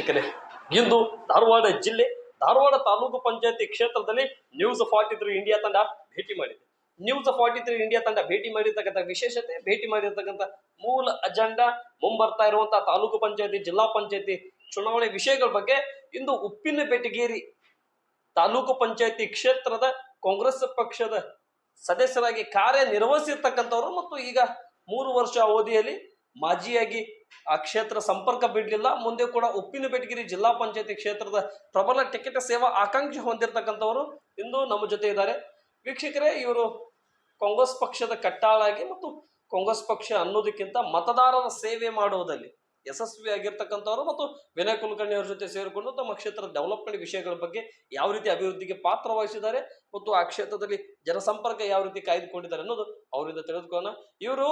ವೀಕ್ಷಕರೇ, ಇಂದು ಧಾರವಾಡ ಜಿಲ್ಲೆ, ಧಾರವಾಡ ತಾಲೂಕು ಪಂಚಾಯತಿ ಕ್ಷೇತ್ರದಲ್ಲಿ ನ್ಯೂಸ್ ಫಾರ್ಟಿ ತ್ರೀ ಇಂಡಿಯಾ ತಂಡ ಭೇಟಿ ಮಾಡಿದೆ. ನ್ಯೂಸ್ ಫಾರ್ಟಿ ತ್ರೀ ಇಂಡಿಯಾ ತಂಡ ಭೇಟಿ ಮಾಡಿರ್ತಕ್ಕಂಥ ವಿಶೇಷತೆ, ಭೇಟಿ ಮಾಡಿರ್ತಕ್ಕಂಥ ಮೂಲ ಅಜೆಂಡಾ ಮುಂಬರ್ತಾ ಇರುವಂತಹ ತಾಲೂಕು ಪಂಚಾಯತಿ, ಜಿಲ್ಲಾ ಪಂಚಾಯತಿ ಚುನಾವಣೆ ವಿಷಯಗಳ ಬಗ್ಗೆ ಇಂದು ಉಪ್ಪಿನ ತಾಲೂಕು ಪಂಚಾಯತಿ ಕ್ಷೇತ್ರದ ಕಾಂಗ್ರೆಸ್ ಪಕ್ಷದ ಸದಸ್ಯರಾಗಿ ಕಾರ್ಯನಿರ್ವಹಿಸಿರ್ತಕ್ಕಂಥವ್ರು ಮತ್ತು ಈಗ ಮೂರು ವರ್ಷ ಅವಧಿಯಲ್ಲಿ ಮಾಜಿಯಾಗಿ ಆ ಕ್ಷೇತ್ರ ಸಂಪರ್ಕ ಬಿಡಲಿಲ್ಲ. ಮುಂದೆ ಕೂಡ ಉಪ್ಪಿನ ಬೆಟಗಿರಿ ಜಿಲ್ಲಾ ಪಂಚಾಯತಿ ಕ್ಷೇತ್ರದ ಪ್ರಬಲ ಟಿಕೆಟ್ ಸೇವಾ ಆಕಾಂಕ್ಷೆ ಹೊಂದಿರತಕ್ಕಂಥವರು ಇಂದು ನಮ್ಮ ಜೊತೆ ಇದ್ದಾರೆ. ವೀಕ್ಷಕರೇ, ಇವರು ಕಾಂಗ್ರೆಸ್ ಪಕ್ಷದ ಕಟ್ಟಾಳಾಗಿ ಮತ್ತು ಕಾಂಗ್ರೆಸ್ ಪಕ್ಷ ಅನ್ನೋದಕ್ಕಿಂತ ಮತದಾರರ ಸೇವೆ ಮಾಡುವುದಲ್ಲಿ ಯಶಸ್ವಿಯಾಗಿರ್ತಕ್ಕಂಥವ್ರು ಮತ್ತು ವಿನಯ್ ಕುಲಕರ್ಣಿ ಅವರ ಜೊತೆ ಸೇರಿಕೊಂಡು ತಮ್ಮ ಕ್ಷೇತ್ರದ ಡೆವಲಪ್ಮೆಂಟ್ ವಿಷಯಗಳ ಬಗ್ಗೆ ಯಾವ ರೀತಿ ಅಭಿವೃದ್ಧಿಗೆ ಪಾತ್ರ ವಹಿಸಿದ್ದಾರೆ ಮತ್ತು ಆ ಕ್ಷೇತ್ರದಲ್ಲಿ ಜನಸಂಪರ್ಕ ಯಾವ ರೀತಿ ಕಾಯ್ದುಕೊಂಡಿದ್ದಾರೆ ಅನ್ನೋದು ಅವರಿಂದ ತಿಳಿದುಕೊಳ್ಳೋಣ. ಇವರು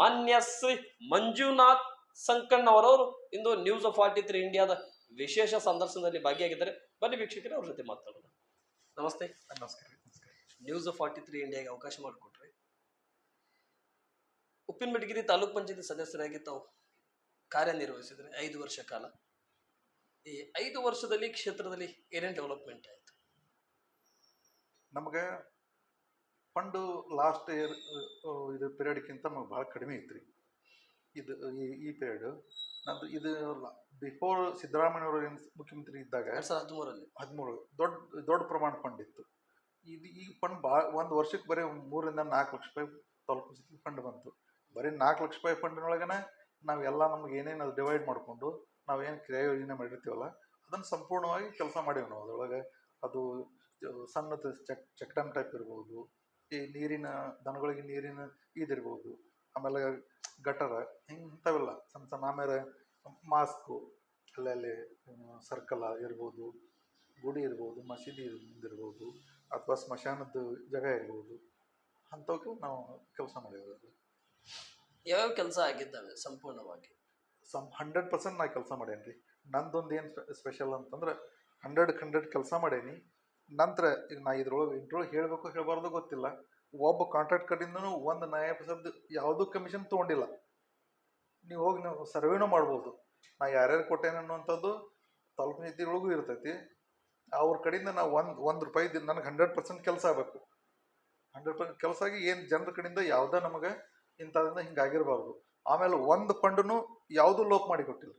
ಮಾನ್ಯ ಶ್ರೀ ಮಂಜುನಾಥ್ ಸಂಕಣ್ಣವರವರು ಇಂದು ನ್ಯೂಸ್ ಆಫ್ ಫಾರ್ಟಿ ತ್ರೀ ಇಂಡಿಯಾದ ವಿಶೇಷ ಸಂದರ್ಶನದಲ್ಲಿ ಭಾಗಿಯಾಗಿದ್ದಾರೆ. ಬನ್ನಿ ವೀಕ್ಷಕರೇ ಅವ್ರ ಜೊತೆ ಮಾತಾಡೋಣ. ನಮಸ್ತೆ. ನಮಸ್ಕಾರ ನ್ಯೂಸ್ ಆಫ್ ಫಾರ್ಟಿ ತ್ರೀ ಇಂಡಿಯಾಗೆ ಅವಕಾಶ ಮಾಡಿಕೊಟ್ರಿ. ಉಪ್ಪಿನಬೆಟಗಿರಿ ತಾಲೂಕ್ ಪಂಚಾಯತಿ ಸದಸ್ಯರಾಗಿ ತಾವು ಕಾರ್ಯನಿರ್ವಹಿಸಿದ್ರೆ ಐದು ವರ್ಷ ಕಾಲ. ಈ ಐದು ವರ್ಷದಲ್ಲಿ ಕ್ಷೇತ್ರದಲ್ಲಿ ಏನೇನು ಡೆವಲಪ್ಮೆಂಟ್ ಆಯಿತು? ನಮಗೆ ಫಂಡು ಲಾಸ್ಟ್ ಇಯರ್ ಇದು ಪೀರಿಯಡ್ಗಿಂತ ನಮಗೆ ಭಾಳ ಕಡಿಮೆ ಐತ್ರಿ. ಇದು ಈ ಪೀರಿಯಡ್ ನಂದು ಇದು ಬಿಫೋರ್ ಸಿದ್ದರಾಮಯ್ಯವರು ಮುಖ್ಯಮಂತ್ರಿ ಇದ್ದಾಗ ಎರಡು ಸಾವಿರದ ಹದಿಮೂರಲ್ಲಿ ಹದಿಮೂರು ದೊಡ್ಡ ದೊಡ್ಡ ಪ್ರಮಾಣ ಫಂಡ್ ಇತ್ತು. ಇದು ಈ ಫಂಡ್ ಭಾಳ ಒಂದು ವರ್ಷಕ್ಕೆ ಬರೀ ಮೂರರಿಂದ ನಾಲ್ಕು ಲಕ್ಷ ರೂಪಾಯಿ ತಲುಪಿಸಿ ಫಂಡ್ ಬಂತು. ಬರೀ ನಾಲ್ಕು ಲಕ್ಷ ರೂಪಾಯಿ ಫಂಡಿನೊಳಗನೆ ನಾವೆಲ್ಲ ನಮ್ಗೆ ಏನೇನು ಅದು ಡಿವೈಡ್ ಮಾಡಿಕೊಂಡು ನಾವೇನು ಕ್ರಿಯಾ ಯೋಜನೆ ಮಾಡಿರ್ತೀವಲ್ಲ, ಅದನ್ನು ಸಂಪೂರ್ಣವಾಗಿ ಕೆಲಸ ಮಾಡೀವಿ ನಾವು. ಅದರೊಳಗೆ ಅದು ಸಣ್ಣದ ಚೆಕ್ ಚೆಕ್ ಡ್ಯಾಮ್ ಟೈಪ್ ಇರ್ಬೋದು, ಈ ನೀರಿನ, ದನಗಳಿಗೆ ನೀರಿನ ಇದಿರ್ಬೋದು, ಆಮೇಲೆ ಗಟರ, ಇಂಥವೆಲ್ಲ ಸಣ್ಣ ಸಣ್ಣ ಆಮೇಲೆ ಮಾಸ್ಕು, ಅಲ್ಲಲ್ಲಿ ಸರ್ಕಲ್ ಇರ್ಬೋದು, ಗುಡಿ ಇರ್ಬೋದು, ಮಸೀದಿ ಇರ್ಬೋದು ಅಥವಾ ಸ್ಮಶಾನದ ಜಾಗ ಇರ್ಬೋದು ಅಂಥವಕ್ಕೆ ನಾವು ಕೆಲಸ ಮಾಡಿರೋದು. ಯಾವ್ಯಾವ ಕೆಲಸ ಆಗಿದ್ದಾವೆ ಸಂಪೂರ್ಣವಾಗಿ? ಸಮ್ ಹಂಡ್ರೆಡ್ ಪರ್ಸೆಂಟ್ ನಾ ಕೆಲಸ ಮಾಡೇನಿ ರೀ ನಂದೊಂದು ಏನು ಸ್ಪೆಷಲ್ ಅಂತಂದ್ರೆ ಹಂಡ್ರೆಡ್ ಹಂಡ್ರೆಡ್ ಕೆಲಸ ಮಾಡೇನಿ. ನಂತರ ಈಗ ನಾ ಇದ್ರೊಳಗೆ ಇದ್ರೊಳಗೆ ಹೇಳಬೇಕು ಹೇಳಬಾರ್ದು ಗೊತ್ತಿಲ್ಲ. ಒಬ್ಬ ಕಾಂಟ್ರಾಕ್ಟ್ ಕಡೆಯಿಂದನು ಒಂದು ನ್ಯಾಯ ಪರ್ಸೆಂಟ್ ಯಾವುದೂ ಕಮಿಷನ್ ತೊಗೊಂಡಿಲ್ಲ. ನೀವು ಹೋಗಿ ನೀವು ಸರ್ವೇನೂ ಮಾಡ್ಬೋದು. ನಾ ಯಾರ್ಯಾರು ಕೊಟ್ಟೇನೆ ಅನ್ನುವಂಥದ್ದು ತಾಲೂಕು ನೀತಿಗಳಿಗೂ ಇರ್ತೈತಿ. ಅವ್ರ ಕಡೆಯಿಂದ ನಾ ಒಂದು ಒಂದು ರೂಪಾಯಿ ನನಗೆ ಹಂಡ್ರೆಡ್ ಪರ್ಸೆಂಟ್ ಕೆಲಸ ಆಗಬೇಕು. ಹಂಡ್ರೆಡ್ ಪರ್ಸೆಂಟ್ ಕೆಲಸ ಆಗಿ ಏನು ಜನರ ಕಡೆಯಿಂದ ಯಾವುದೇ ನಮಗೆ ಇಂಥದ್ರಿಂದ ಹಿಂಗಾಗಿರಬಾರ್ದು. ಆಮೇಲೆ ಒಂದು ಫಂಡ್ನು ಯಾವುದೂ ಲೋಪ್ ಮಾಡಿ ಕೊಟ್ಟಿಲ್ಲ.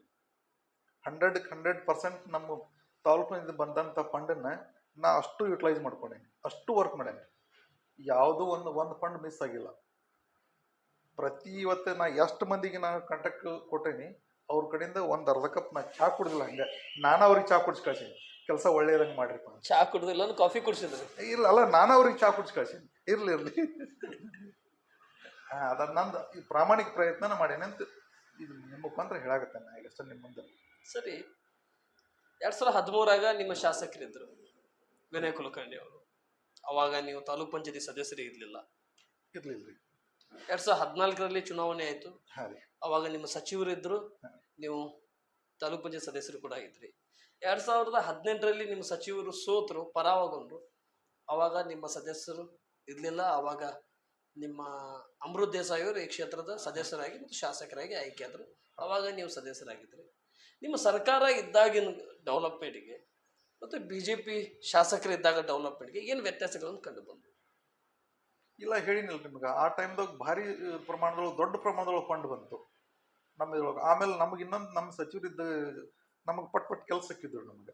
ಹಂಡ್ರೆಡ್ ಹಂಡ್ರೆಡ್ ಪರ್ಸೆಂಟ್ ನಮ್ಮ ತಾಲೂಕಿನಿಂದ ಬಂದಂಥ ಫಂಡನ್ನು ನಾ ಅಷ್ಟು ಯುಟಿಲೈಸ್ ಮಾಡ್ಕೊಂಡೇನಿ ಅಷ್ಟು ವರ್ಕ್ ಮಾಡೇನೆ ಯಾವುದೂ ಒಂದು ಒಂದು ಫಂಡ್ ಮಿಸ್ ಆಗಿಲ್ಲ. ಪ್ರತಿ ಇವತ್ತು ನಾ ಎಷ್ಟು ಮಂದಿಗೆ ನಾನು ಕಾಂಟ್ಯಾಕ್ಟ್ ಕೊಟ್ಟೇನಿ ಅವ್ರ ಕಡೆಯಿಂದ ಒಂದು ಅರ್ಧ ಕಪ್ ನಾ ಚಾ ಕುಡ್ದಿಲ್ಲ ಹಂಗೆ. ನಾನು ಅವ್ರಿಗೆ ಚಾ ಕುಡಿಸಿ ಕಳ್ಸೀನಿ. ಕೆಲಸ ಒಳ್ಳೇದಂಗೆ ಮಾಡಿರಪ್ಪ ಚಾ ಕುಡಿದಿಲ್ಲ ಕುಡ್ದಿಲ್ಲ ಕಾಫಿ ಕುಡಿಸಿದ್ರಿ? ಇಲ್ಲ ಅಲ್ಲ ನಾನು ಅವ್ರಿಗೆ ಚಾ ಕುಡಿಸಿ ಕಳ್ಸೀನಿ. ಇರ್ಲಿ ಇರಲಿ. ಹಾಂ ಅದ ನಂದು ಈ ಪ್ರಾಮಾಣಿಕ ಪ್ರಯತ್ನನ ಮಾಡೇನೆ ಅಂತ ಇದು ನಿಮ್ಮ ಮುಖಾಂತರ ಹೇಳಾಗತ್ತೆ ನಾ ಈಗ ಅಷ್ಟೇ ನಿಮ್ಮ ಮುಂದೆ. ಸರಿ. ಎರಡ್ ಸಾವಿರದ ಹದಿಮೂರಾಗ ನಿಮ್ಮ ಶಾಸಕರಿದ್ರು ವಿನಯ್ ಕುಲಕರ್ಣಿ ಅವರು. ಅವಾಗ ನೀವು ತಾಲೂಕ್ ಪಂಚಾಯತಿ ಸದಸ್ಯರು ಇರಲಿಲ್ಲ. ಇರ್ಲಿಲ್ಲ ರೀ ಎರಡ್ ಸಾವಿರದ ಹದಿನಾಲ್ಕರಲ್ಲಿ ಚುನಾವಣೆ ಆಯಿತು. ಹಾಂ ರೀ. ಅವಾಗ ನಿಮ್ಮ ಸಚಿವರಿದ್ರು ನೀವು ತಾಲೂಕ್ ಪಂಚಾಯತ್ ಸದಸ್ಯರು ಕೂಡ ಇದ್ರಿ. ಎರಡ್ ಸಾವಿರದ ಹದಿನೆಂಟರಲ್ಲಿ ನಿಮ್ಮ ಸಚಿವರು ಸೋತರು ಪರಾಭವಗೊಂಡ್ರು ಅವಾಗ ನಿಮ್ಮ ಸದಸ್ಯರು ಇರಲಿಲ್ಲ ಅವಾಗ ನಿಮ್ಮ ಅಮೃತ್ ದೇಸಾಯಿ ಅವರು ಈ ಕ್ಷೇತ್ರದ ಸದಸ್ಯರಾಗಿ ಮತ್ತು ಶಾಸಕರಾಗಿ ಆಯ್ಕೆಯಾದರು ಅವಾಗ ನೀವು ಸದಸ್ಯರಾಗಿದ್ರಿ ನಿಮ್ಮ ಸರ್ಕಾರ ಇದ್ದಾಗಿನ ಡೆವಲಪ್ಮೆಂಟ್ಗೆ ಮತ್ತು ಬಿ ಜೆ ಪಿ ಶಾಸಕರಿದ್ದಾಗ ಡೆವಲಪ್ಮೆಂಟ್ಗೆ ಏನು ವ್ಯತ್ಯಾಸಗಳನ್ನು ಕಂಡು ಬಂದವು ಇಲ್ಲ ಹೇಳಿನಿಲ್ಲ ನಿಮ್ಗೆ. ಆ ಟೈಮ್ದಾಗ ಭಾರಿ ಪ್ರಮಾಣದೊಳಗೆ ದೊಡ್ಡ ಪ್ರಮಾಣದೊಳಗೆ ಫಂಡ್ ಬಂತು. ನಮ್ಮ ಇದ್ರೊಳಗೆ. ಆಮೇಲೆ ನಮಗೆ ಇನ್ನೊಂದು ನಮ್ಮ ಸಚಿವರಿದ್ದ ನಮಗೆ ಪಟ್ ಪಟ್ ಕೆಲಸ ಸಿಕ್ಕಿದ್ರು ನಮಗೆ.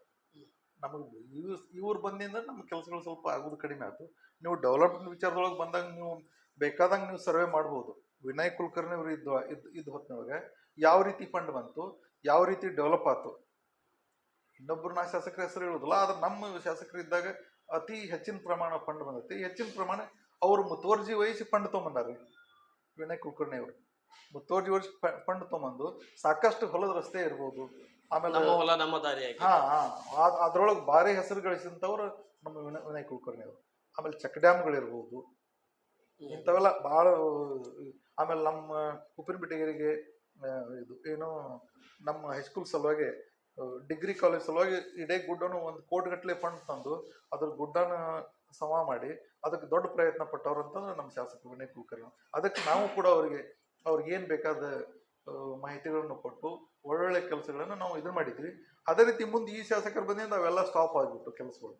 ನಮಗೆ ಇವ್ ಇವ್ರು ಬಂದಿಂದ ನಮ್ಮ ಕೆಲಸಗಳು ಸ್ವಲ್ಪ ಆಗೋದು ಕಡಿಮೆ ಆಯಿತು ನೀವು ಡೆವಲಪ್ಮೆಂಟ್ ವಿಚಾರದೊಳಗೆ ಬಂದಾಗ ನೀವು ಬೇಕಾದಂಗೆ ನೀವು ಸರ್ವೆ ಮಾಡ್ಬೋದು. ವಿನಯ್ ಕುಲಕರ್ಣಿ ಅವರು ಇದ್ದ ಇದ್ದು ಇದ್ದು ಹೊತ್ತಿನೊಳಗೆ ಯಾವ ರೀತಿ ಫಂಡ್ ಬಂತು ಯಾವ ರೀತಿ ಡೆವಲಪ್ ಆಯ್ತು ಇನ್ನೊಬ್ಬರು ನಾ ಶಾಸಕರ ಹೆಸರು ಹೇಳೋದಿಲ್ಲ ಆದ್ರೆ ನಮ್ಮ ಶಾಸಕರು ಇದ್ದಾಗ ಅತಿ ಹೆಚ್ಚಿನ ಪ್ರಮಾಣ ಫಂಡ್ ಬಂದೈತಿ. ಹೆಚ್ಚಿನ ಪ್ರಮಾಣ ಅವರು ಮುತುವರ್ಜಿ ವಹಿಸಿ ಫಂಡ್ ತೊಗೊಂಬಂದಾರ್ರಿ ವಿನಯ್ ಕುಲಕರ್ಣಿ ಅವರು. ಮುತುವರ್ಜಿ ವಹಿಸಿ ಫಂಡ್ ತೊಗೊಂಬಂದು ಸಾಕಷ್ಟು ಹೊಲದ ರಸ್ತೆ ಇರ್ಬೋದು. ಆಮೇಲೆ ಹಾ ಹಾ. ಅದ್ರೊಳಗೆ ಭಾರಿ ಹೆಸರು ಗಳಿಸಿದಂಥವ್ರು ನಮ್ಮ ವಿನಯ್ ವಿನಯ್ ಕುಲಕರ್ಣಿ ಅವರು. ಆಮೇಲೆ ಚೆಕ್ ಡ್ಯಾಮ್ಗಳಿರ್ಬೋದು. ಇಂಥವೆಲ್ಲ ಭಾಳ, ಆಮೇಲೆ ನಮ್ಮ ಉಪ್ಪಿನಪೇಟೆಗರಿಗೆ ಇದು ಏನು ನಮ್ಮ ಹೈಸ್ಕೂಲ್ ಸಲುವಾಗಿ ಡಿಗ್ರಿ ಕಾಲೇಜ್ ಸಲುವಾಗಿ ಇಡೇ ಗುಡ್ಡನು ಒಂದು ಕೋಟಿಗಟ್ಟಲೆ ಫಂಡ್ ತಂದು ಅದ್ರ ಗುಡ್ಡನ ಸಮ ಮಾಡಿ ಅದಕ್ಕೆ ದೊಡ್ಡ ಪ್ರಯತ್ನ ಪಟ್ಟವ್ರು ಅಂತಂದ್ರೆ ನಮ್ಮ ಶಾಸಕರು ವಿನಯ್ ಕುಲಕರ್ಣಿ. ಅದಕ್ಕೆ ನಾವು ಕೂಡ ಅವರಿಗೆ, ಅವ್ರಿಗೆ ಏನು ಬೇಕಾದ ಮಾಹಿತಿಗಳನ್ನು ಕೊಟ್ಟು ಒಳ್ಳೊಳ್ಳೆ ಕೆಲಸಗಳನ್ನು ನಾವು ಇದು ಮಾಡಿದ್ವಿ. ಅದೇ ರೀತಿ ಮುಂದೆ ಈ ಶಾಸಕರು ಬಂದಿಂದ ಅವೆಲ್ಲ ಸ್ಟಾಪ್ ಆಗಿಬಿಟ್ಟು ಕೆಲಸಗಳು.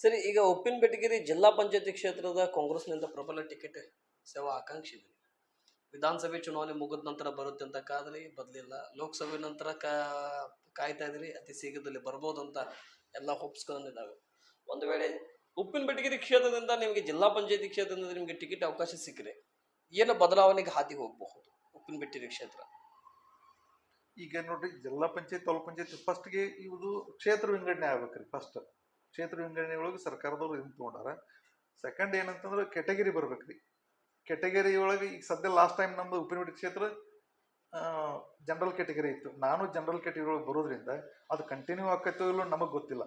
ಸರಿ, ಈಗ ಉಪ್ಪಿನ ಬೆಟಗಿರಿ ಜಿಲ್ಲಾ ಪಂಚಾಯತಿ ಕ್ಷೇತ್ರದ ಕಾಂಗ್ರೆಸ್ನಿಂದ ಪ್ರಬಲ ಟಿಕೆಟ್ ಸೇವಾ ಆಕಾಂಕ್ಷಿ ಇದೆ ವಿಧಾನಸಭೆ ಚುನಾವಣೆ ಮುಗಿದ ನಂತರ ಬರುತ್ತೆ ಅಂತ ಕಾದ್ರಿ, ಬದಲಿಲ್ಲ. ಲೋಕಸಭೆ ನಂತರ ಕಾ, ಕಾಯ್ತಾ ಇದ್ರಿ, ಅತಿ ಶೀಘ್ರದಲ್ಲಿ ಬರ್ಬೋದು ಅಂತ ಎಲ್ಲ ಹೋಪ್ಸ್ಗಳಿದ್ದಾವೆ ಒಂದು ವೇಳೆ ಉಪ್ಪಿನ ಬೆಟಗಿರಿ ಕ್ಷೇತ್ರದಿಂದ ನಿಮಗೆ ಜಿಲ್ಲಾ ಪಂಚಾಯತಿ ಕ್ಷೇತ್ರದಿಂದ ನಿಮಗೆ ಟಿಕೆಟ್ ಅವಕಾಶ ಸಿಕ್ಕರೆ ಏನು ಬದಲಾವಣೆಗೆ ಹಾದಿ ಹೋಗಬಹುದು ಉಪ್ಪಿನ ಬೆಟ್ಟಿರಿ ಕ್ಷೇತ್ರ? ಈಗ ನೋಡ್ರಿ, ಜಿಲ್ಲಾ ಪಂಚಾಯತ್, ತಾಲೂಕ್ ಪಂಚಾಯತ್ ಫಸ್ಟ್ಗೆ ಇದು ಕ್ಷೇತ್ರ ವಿಂಗಡಣೆ ಆಗ್ಬೇಕ್ರಿ ಫಸ್ಟ್ ಕ್ಷೇತ್ರ ವಿಂಗಡಣೆ ಒಳಗೆ ಸರ್ಕಾರದವ್ರು ಇದನ್ನ ತೊಗೊಂಡಾರ. ಸೆಕೆಂಡ್ ಏನಂತಂದ್ರೆ ಕೆಟಗರಿ ಬರ್ಬೇಕ್ರಿ ಕೆಟಗರಿ ಒಳಗೆ ಈಗ ಸದ್ಯ ಲಾಸ್ಟ್ ಟೈಮ್ ನಮ್ದು ಉಪ್ಪಿನಗುಡಿ ಕ್ಷೇತ್ರ ಜನರಲ್ ಕೆಟಗರಿ ಇತ್ತು. ನಾನು ಜನರಲ್ ಕೆಟಗರಿ ಒಳಗೆ ಬರೋದ್ರಿಂದ ಅದು ಕಂಟಿನ್ಯೂ ಆಕೈತೋ ಇಲ್ಲೋ ನಮಗೆ ಗೊತ್ತಿಲ್ಲ.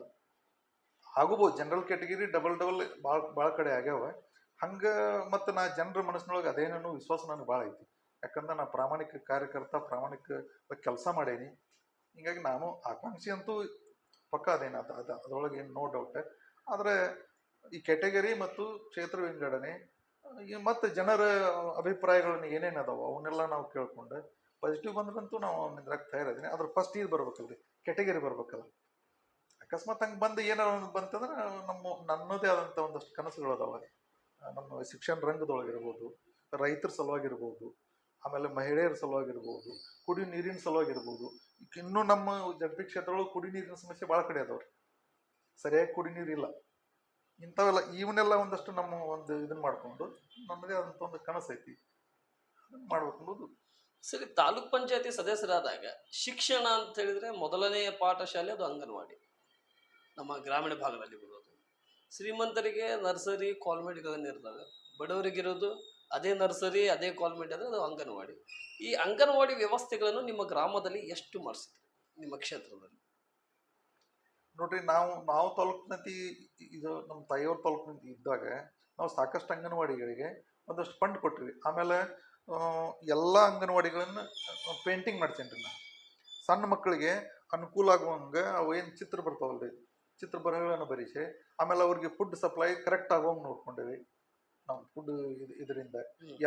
ಆಗಬಹುದು ಜನರಲ್ ಕೆಟಗರಿ ಡಬಲ್ ಡಬಲ್ ಭಾಳ ಭಾಳ ಕಡೆ ಆಗ್ಯಾವ. ಹಂಗೆ ಮತ್ತು ನಾ ಜನರ ಮನಸ್ಸಿನೊಳಗೆ ಅದೇನೋ ವಿಶ್ವಾಸ ನನಗೆ ಭಾಳ ಐತಿ. ಯಾಕಂದ್ರೆ ನಾ ಪ್ರಾಮಾಣಿಕ ಕಾರ್ಯಕರ್ತ, ಪ್ರಾಮಾಣಿಕ ಕೆಲಸ ಮಾಡೇನಿ. ಹಿಂಗಾಗಿ ನಾನು ಆಕಾಂಕ್ಷಿ ಅಂತೂ ಪಕ್ಕ ಅದೇನು ಅದು ಏನು ನೋ ಡೌಟ್ ಆದರೆ ಈ ಕೆಟಗರಿ ಮತ್ತು ಕ್ಷೇತ್ರ ವಿಂಗಡಣೆ ಮತ್ತು ಜನರ ಅಭಿಪ್ರಾಯಗಳನ್ನ ಏನೇನು ಅದಾವ ಅವನ್ನೆಲ್ಲ ನಾವು ಕೇಳ್ಕೊಂಡು ಪಾಸಿಟಿವ್ ಬಂದ್ರಂತೂ ನಾವು ನಿಂದ್ರಕ್ಕೆ ತಯಾರಿದ್ದೀನಿ ಅದ್ರ ಫಸ್ಟ್ ಇದು ಬರ್ಬೇಕಲ್ರಿ ಕೆಟಗರಿ ಬರ್ಬೇಕಲ್ಲ. ಅಕಸ್ಮಾತ್ ಹಂಗೆ ಬಂದು ಏನಾರ ಬಂತಂದ್ರೆ ನಮ್ಮ ನನ್ನದೇ ಆದಂಥ ಒಂದಷ್ಟು ಕನಸುಗಳು ಅದಾವ. ನಮ್ಮ ಶಿಕ್ಷಣ ರಂಗದೊಳಗಿರ್ಬೋದು ರೈತರ ಸಲುವಾಗಿರ್ಬೋದು ಆಮೇಲೆ ಮಹಿಳೆಯರ ಸಲುವಾಗಿರ್ಬೋದು ಕುಡಿ ನೀರಿನ ಸಲುವಾಗಿರ್ಬೋದು, ಇನ್ನೂ ನಮ್ಮ ಜಗತಿ ಕ್ಷೇತ್ರಗಳು ಕುಡಿ ನೀರಿನ ಸಮಸ್ಯೆ ಭಾಳ ಕಡೆ ಅದಾವ್ರಿ. ಸರಿಯಾಗಿ ಕುಡಿ ನೀರಿಲ್ಲ ಇಂಥವೆಲ್ಲ ಇವನ್ನೆಲ್ಲ ಒಂದಷ್ಟು ನಮ್ಮ ಒಂದು ಇದನ್ನ ಮಾಡಿಕೊಂಡು ನಮಗೆ ಆದಂಥ ಒಂದು ಕನಸೈತಿ ಮಾಡ್ಬೇಕು ಅನ್ನೋದು. ಸರಿ, ತಾಲೂಕ್ ಪಂಚಾಯತಿ ಸದಸ್ಯರಾದಾಗ ಶಿಕ್ಷಣ ಅಂತ ಹೇಳಿದ್ರೆ ಮೊದಲನೆಯ ಪಾಠಶಾಲೆ ಅದು ಅಂಗನವಾಡಿ. ನಮ್ಮ ಗ್ರಾಮೀಣ ಭಾಗದಲ್ಲಿ ಬರೋದು ಶ್ರೀಮಂತರಿಗೆ ನರ್ಸರಿ ಕಾಲ್ಮೆಂಟ್ಗಳನ್ನ ಇರ್ತವೆ. ಬಡವರಿಗಿರೋದು ಅದೇ ನರ್ಸರಿ, ಅದೇ ಕಾಲ್ಮೆಂಟ್ ಅಂದರೆ ಅದು ಅಂಗನವಾಡಿ. ಈ ಅಂಗನವಾಡಿ ವ್ಯವಸ್ಥೆಗಳನ್ನು ನಿಮ್ಮ ಗ್ರಾಮದಲ್ಲಿ ಎಷ್ಟು ಮಾಡಿಸಿದೆ ನಿಮ್ಮ ಕ್ಷೇತ್ರದಲ್ಲಿ? ನೋಡ್ರಿ, ನಾವು ನಾವು ತಾಲೂಕಿನಂತಿ ಇದು ನಮ್ಮ ತಾಯಿಯವ್ರ ತಾಲೂಕಿನಂತಿ ಇದ್ದಾಗ ನಾವು ಸಾಕಷ್ಟು ಅಂಗನವಾಡಿಗಳಿಗೆ ಒಂದಷ್ಟು ಫಂಡ್ ಕೊಟ್ಟಿವಿ. ಆಮೇಲೆ ಎಲ್ಲ ಅಂಗನವಾಡಿಗಳನ್ನು ಪೇಂಟಿಂಗ್ ಮಾಡ್ತೀನಿ ನಾನು ಸಣ್ಣ ಮಕ್ಕಳಿಗೆ ಅನುಕೂಲ ಆಗುವಂಗೆ ಅವು ಏನು ಚಿತ್ರ ಬರ್ತಾವಲ್ರಿ, ಚಿತ್ರ ಬರಹಗಳನ್ನು ಬರೀಸಿ, ಆಮೇಲೆ ಅವ್ರಿಗೆ ಫುಡ್ ಸಪ್ಲೈ ಕರೆಕ್ಟ್ ಆಗುವಂಗೆ ನೋಡ್ಕೊಂಡಿವಿ. ನಾವು ಫುಡ್ ಇದರಿಂದ.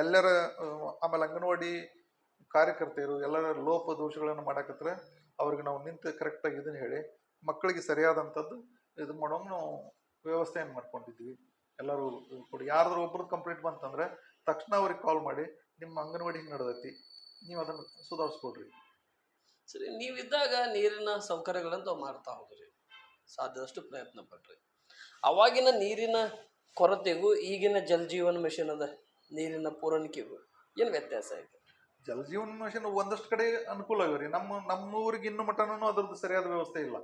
ಎಲ್ಲರ ಆಮೇಲೆ ಅಂಗನವಾಡಿ ಕಾರ್ಯಕರ್ತೆಯರು ಎಲ್ಲರ ಲೋಪ ದೋಷಗಳನ್ನು ಮಾಡಾಕತ್ರ ಅವ್ರಿಗೆ ನಾವು ನಿಂತು ಕರೆಕ್ಟಾಗಿ ಇದನ್ನ ಹೇಳಿ ಮಕ್ಕಳಿಗೆ ಸರಿಯಾದಂಥದ್ದು ಇದು ಮಾಡೋಂಗೆ ನಾವು ವ್ಯವಸ್ಥೆಯನ್ನು ಮಾಡ್ಕೊಂಡಿದ್ವಿ. ಎಲ್ಲರೂ ಕೊಡಿ ಯಾರಾದ್ರೂ ಒಬ್ರದ್ದು ಕಂಪ್ಲೇಂಟ್ ಬಂತಂದ್ರೆ ತಕ್ಷಣ ಅವ್ರಿಗೆ ಕಾಲ್ ಮಾಡಿ ನಿಮ್ಮ ಅಂಗನವಾಡಿ ಹಿಂಗೆ ನಡೆದೈತಿ ನೀವು ಅದನ್ನು ಸುಧಾರಿಸ್ಕೊಡ್ರಿ ಸರಿ ನೀವಿದ್ದಾಗ ನೀರಿನ ಸೌಕರ್ಯಗಳನ್ನು ತಾವು ಮಾಡ್ತಾ ಹೋದ್ರಿ. ಸಾಧ್ಯದಷ್ಟು ಪ್ರಯತ್ನ ಪಡ್ರಿ ಅವಾಗಿನ ನೀರಿನ ಕೊರತೆಗೂ ಈಗಿನ ಜಲ್ ಜೀವನ್ ಮಿಷನ್ ಅದ, ನೀರಿನ ಪೂರೈಕೆಗೂ ಏನು ವ್ಯತ್ಯಾಸ ಐತೆ ಜಲಜೀವನ ಮಿಷನ್ ಒಂದಷ್ಟು ಕಡೆ ಅನುಕೂಲ ಆಗ್ಯಾವ ರೀ. ನಮ್ಮ ನಮ್ಮ ಊರಿಗೆ ಇನ್ನು ಮಟನೂ ಅದ್ರದ್ದು ಸರಿಯಾದ ವ್ಯವಸ್ಥೆ ಇಲ್ಲ.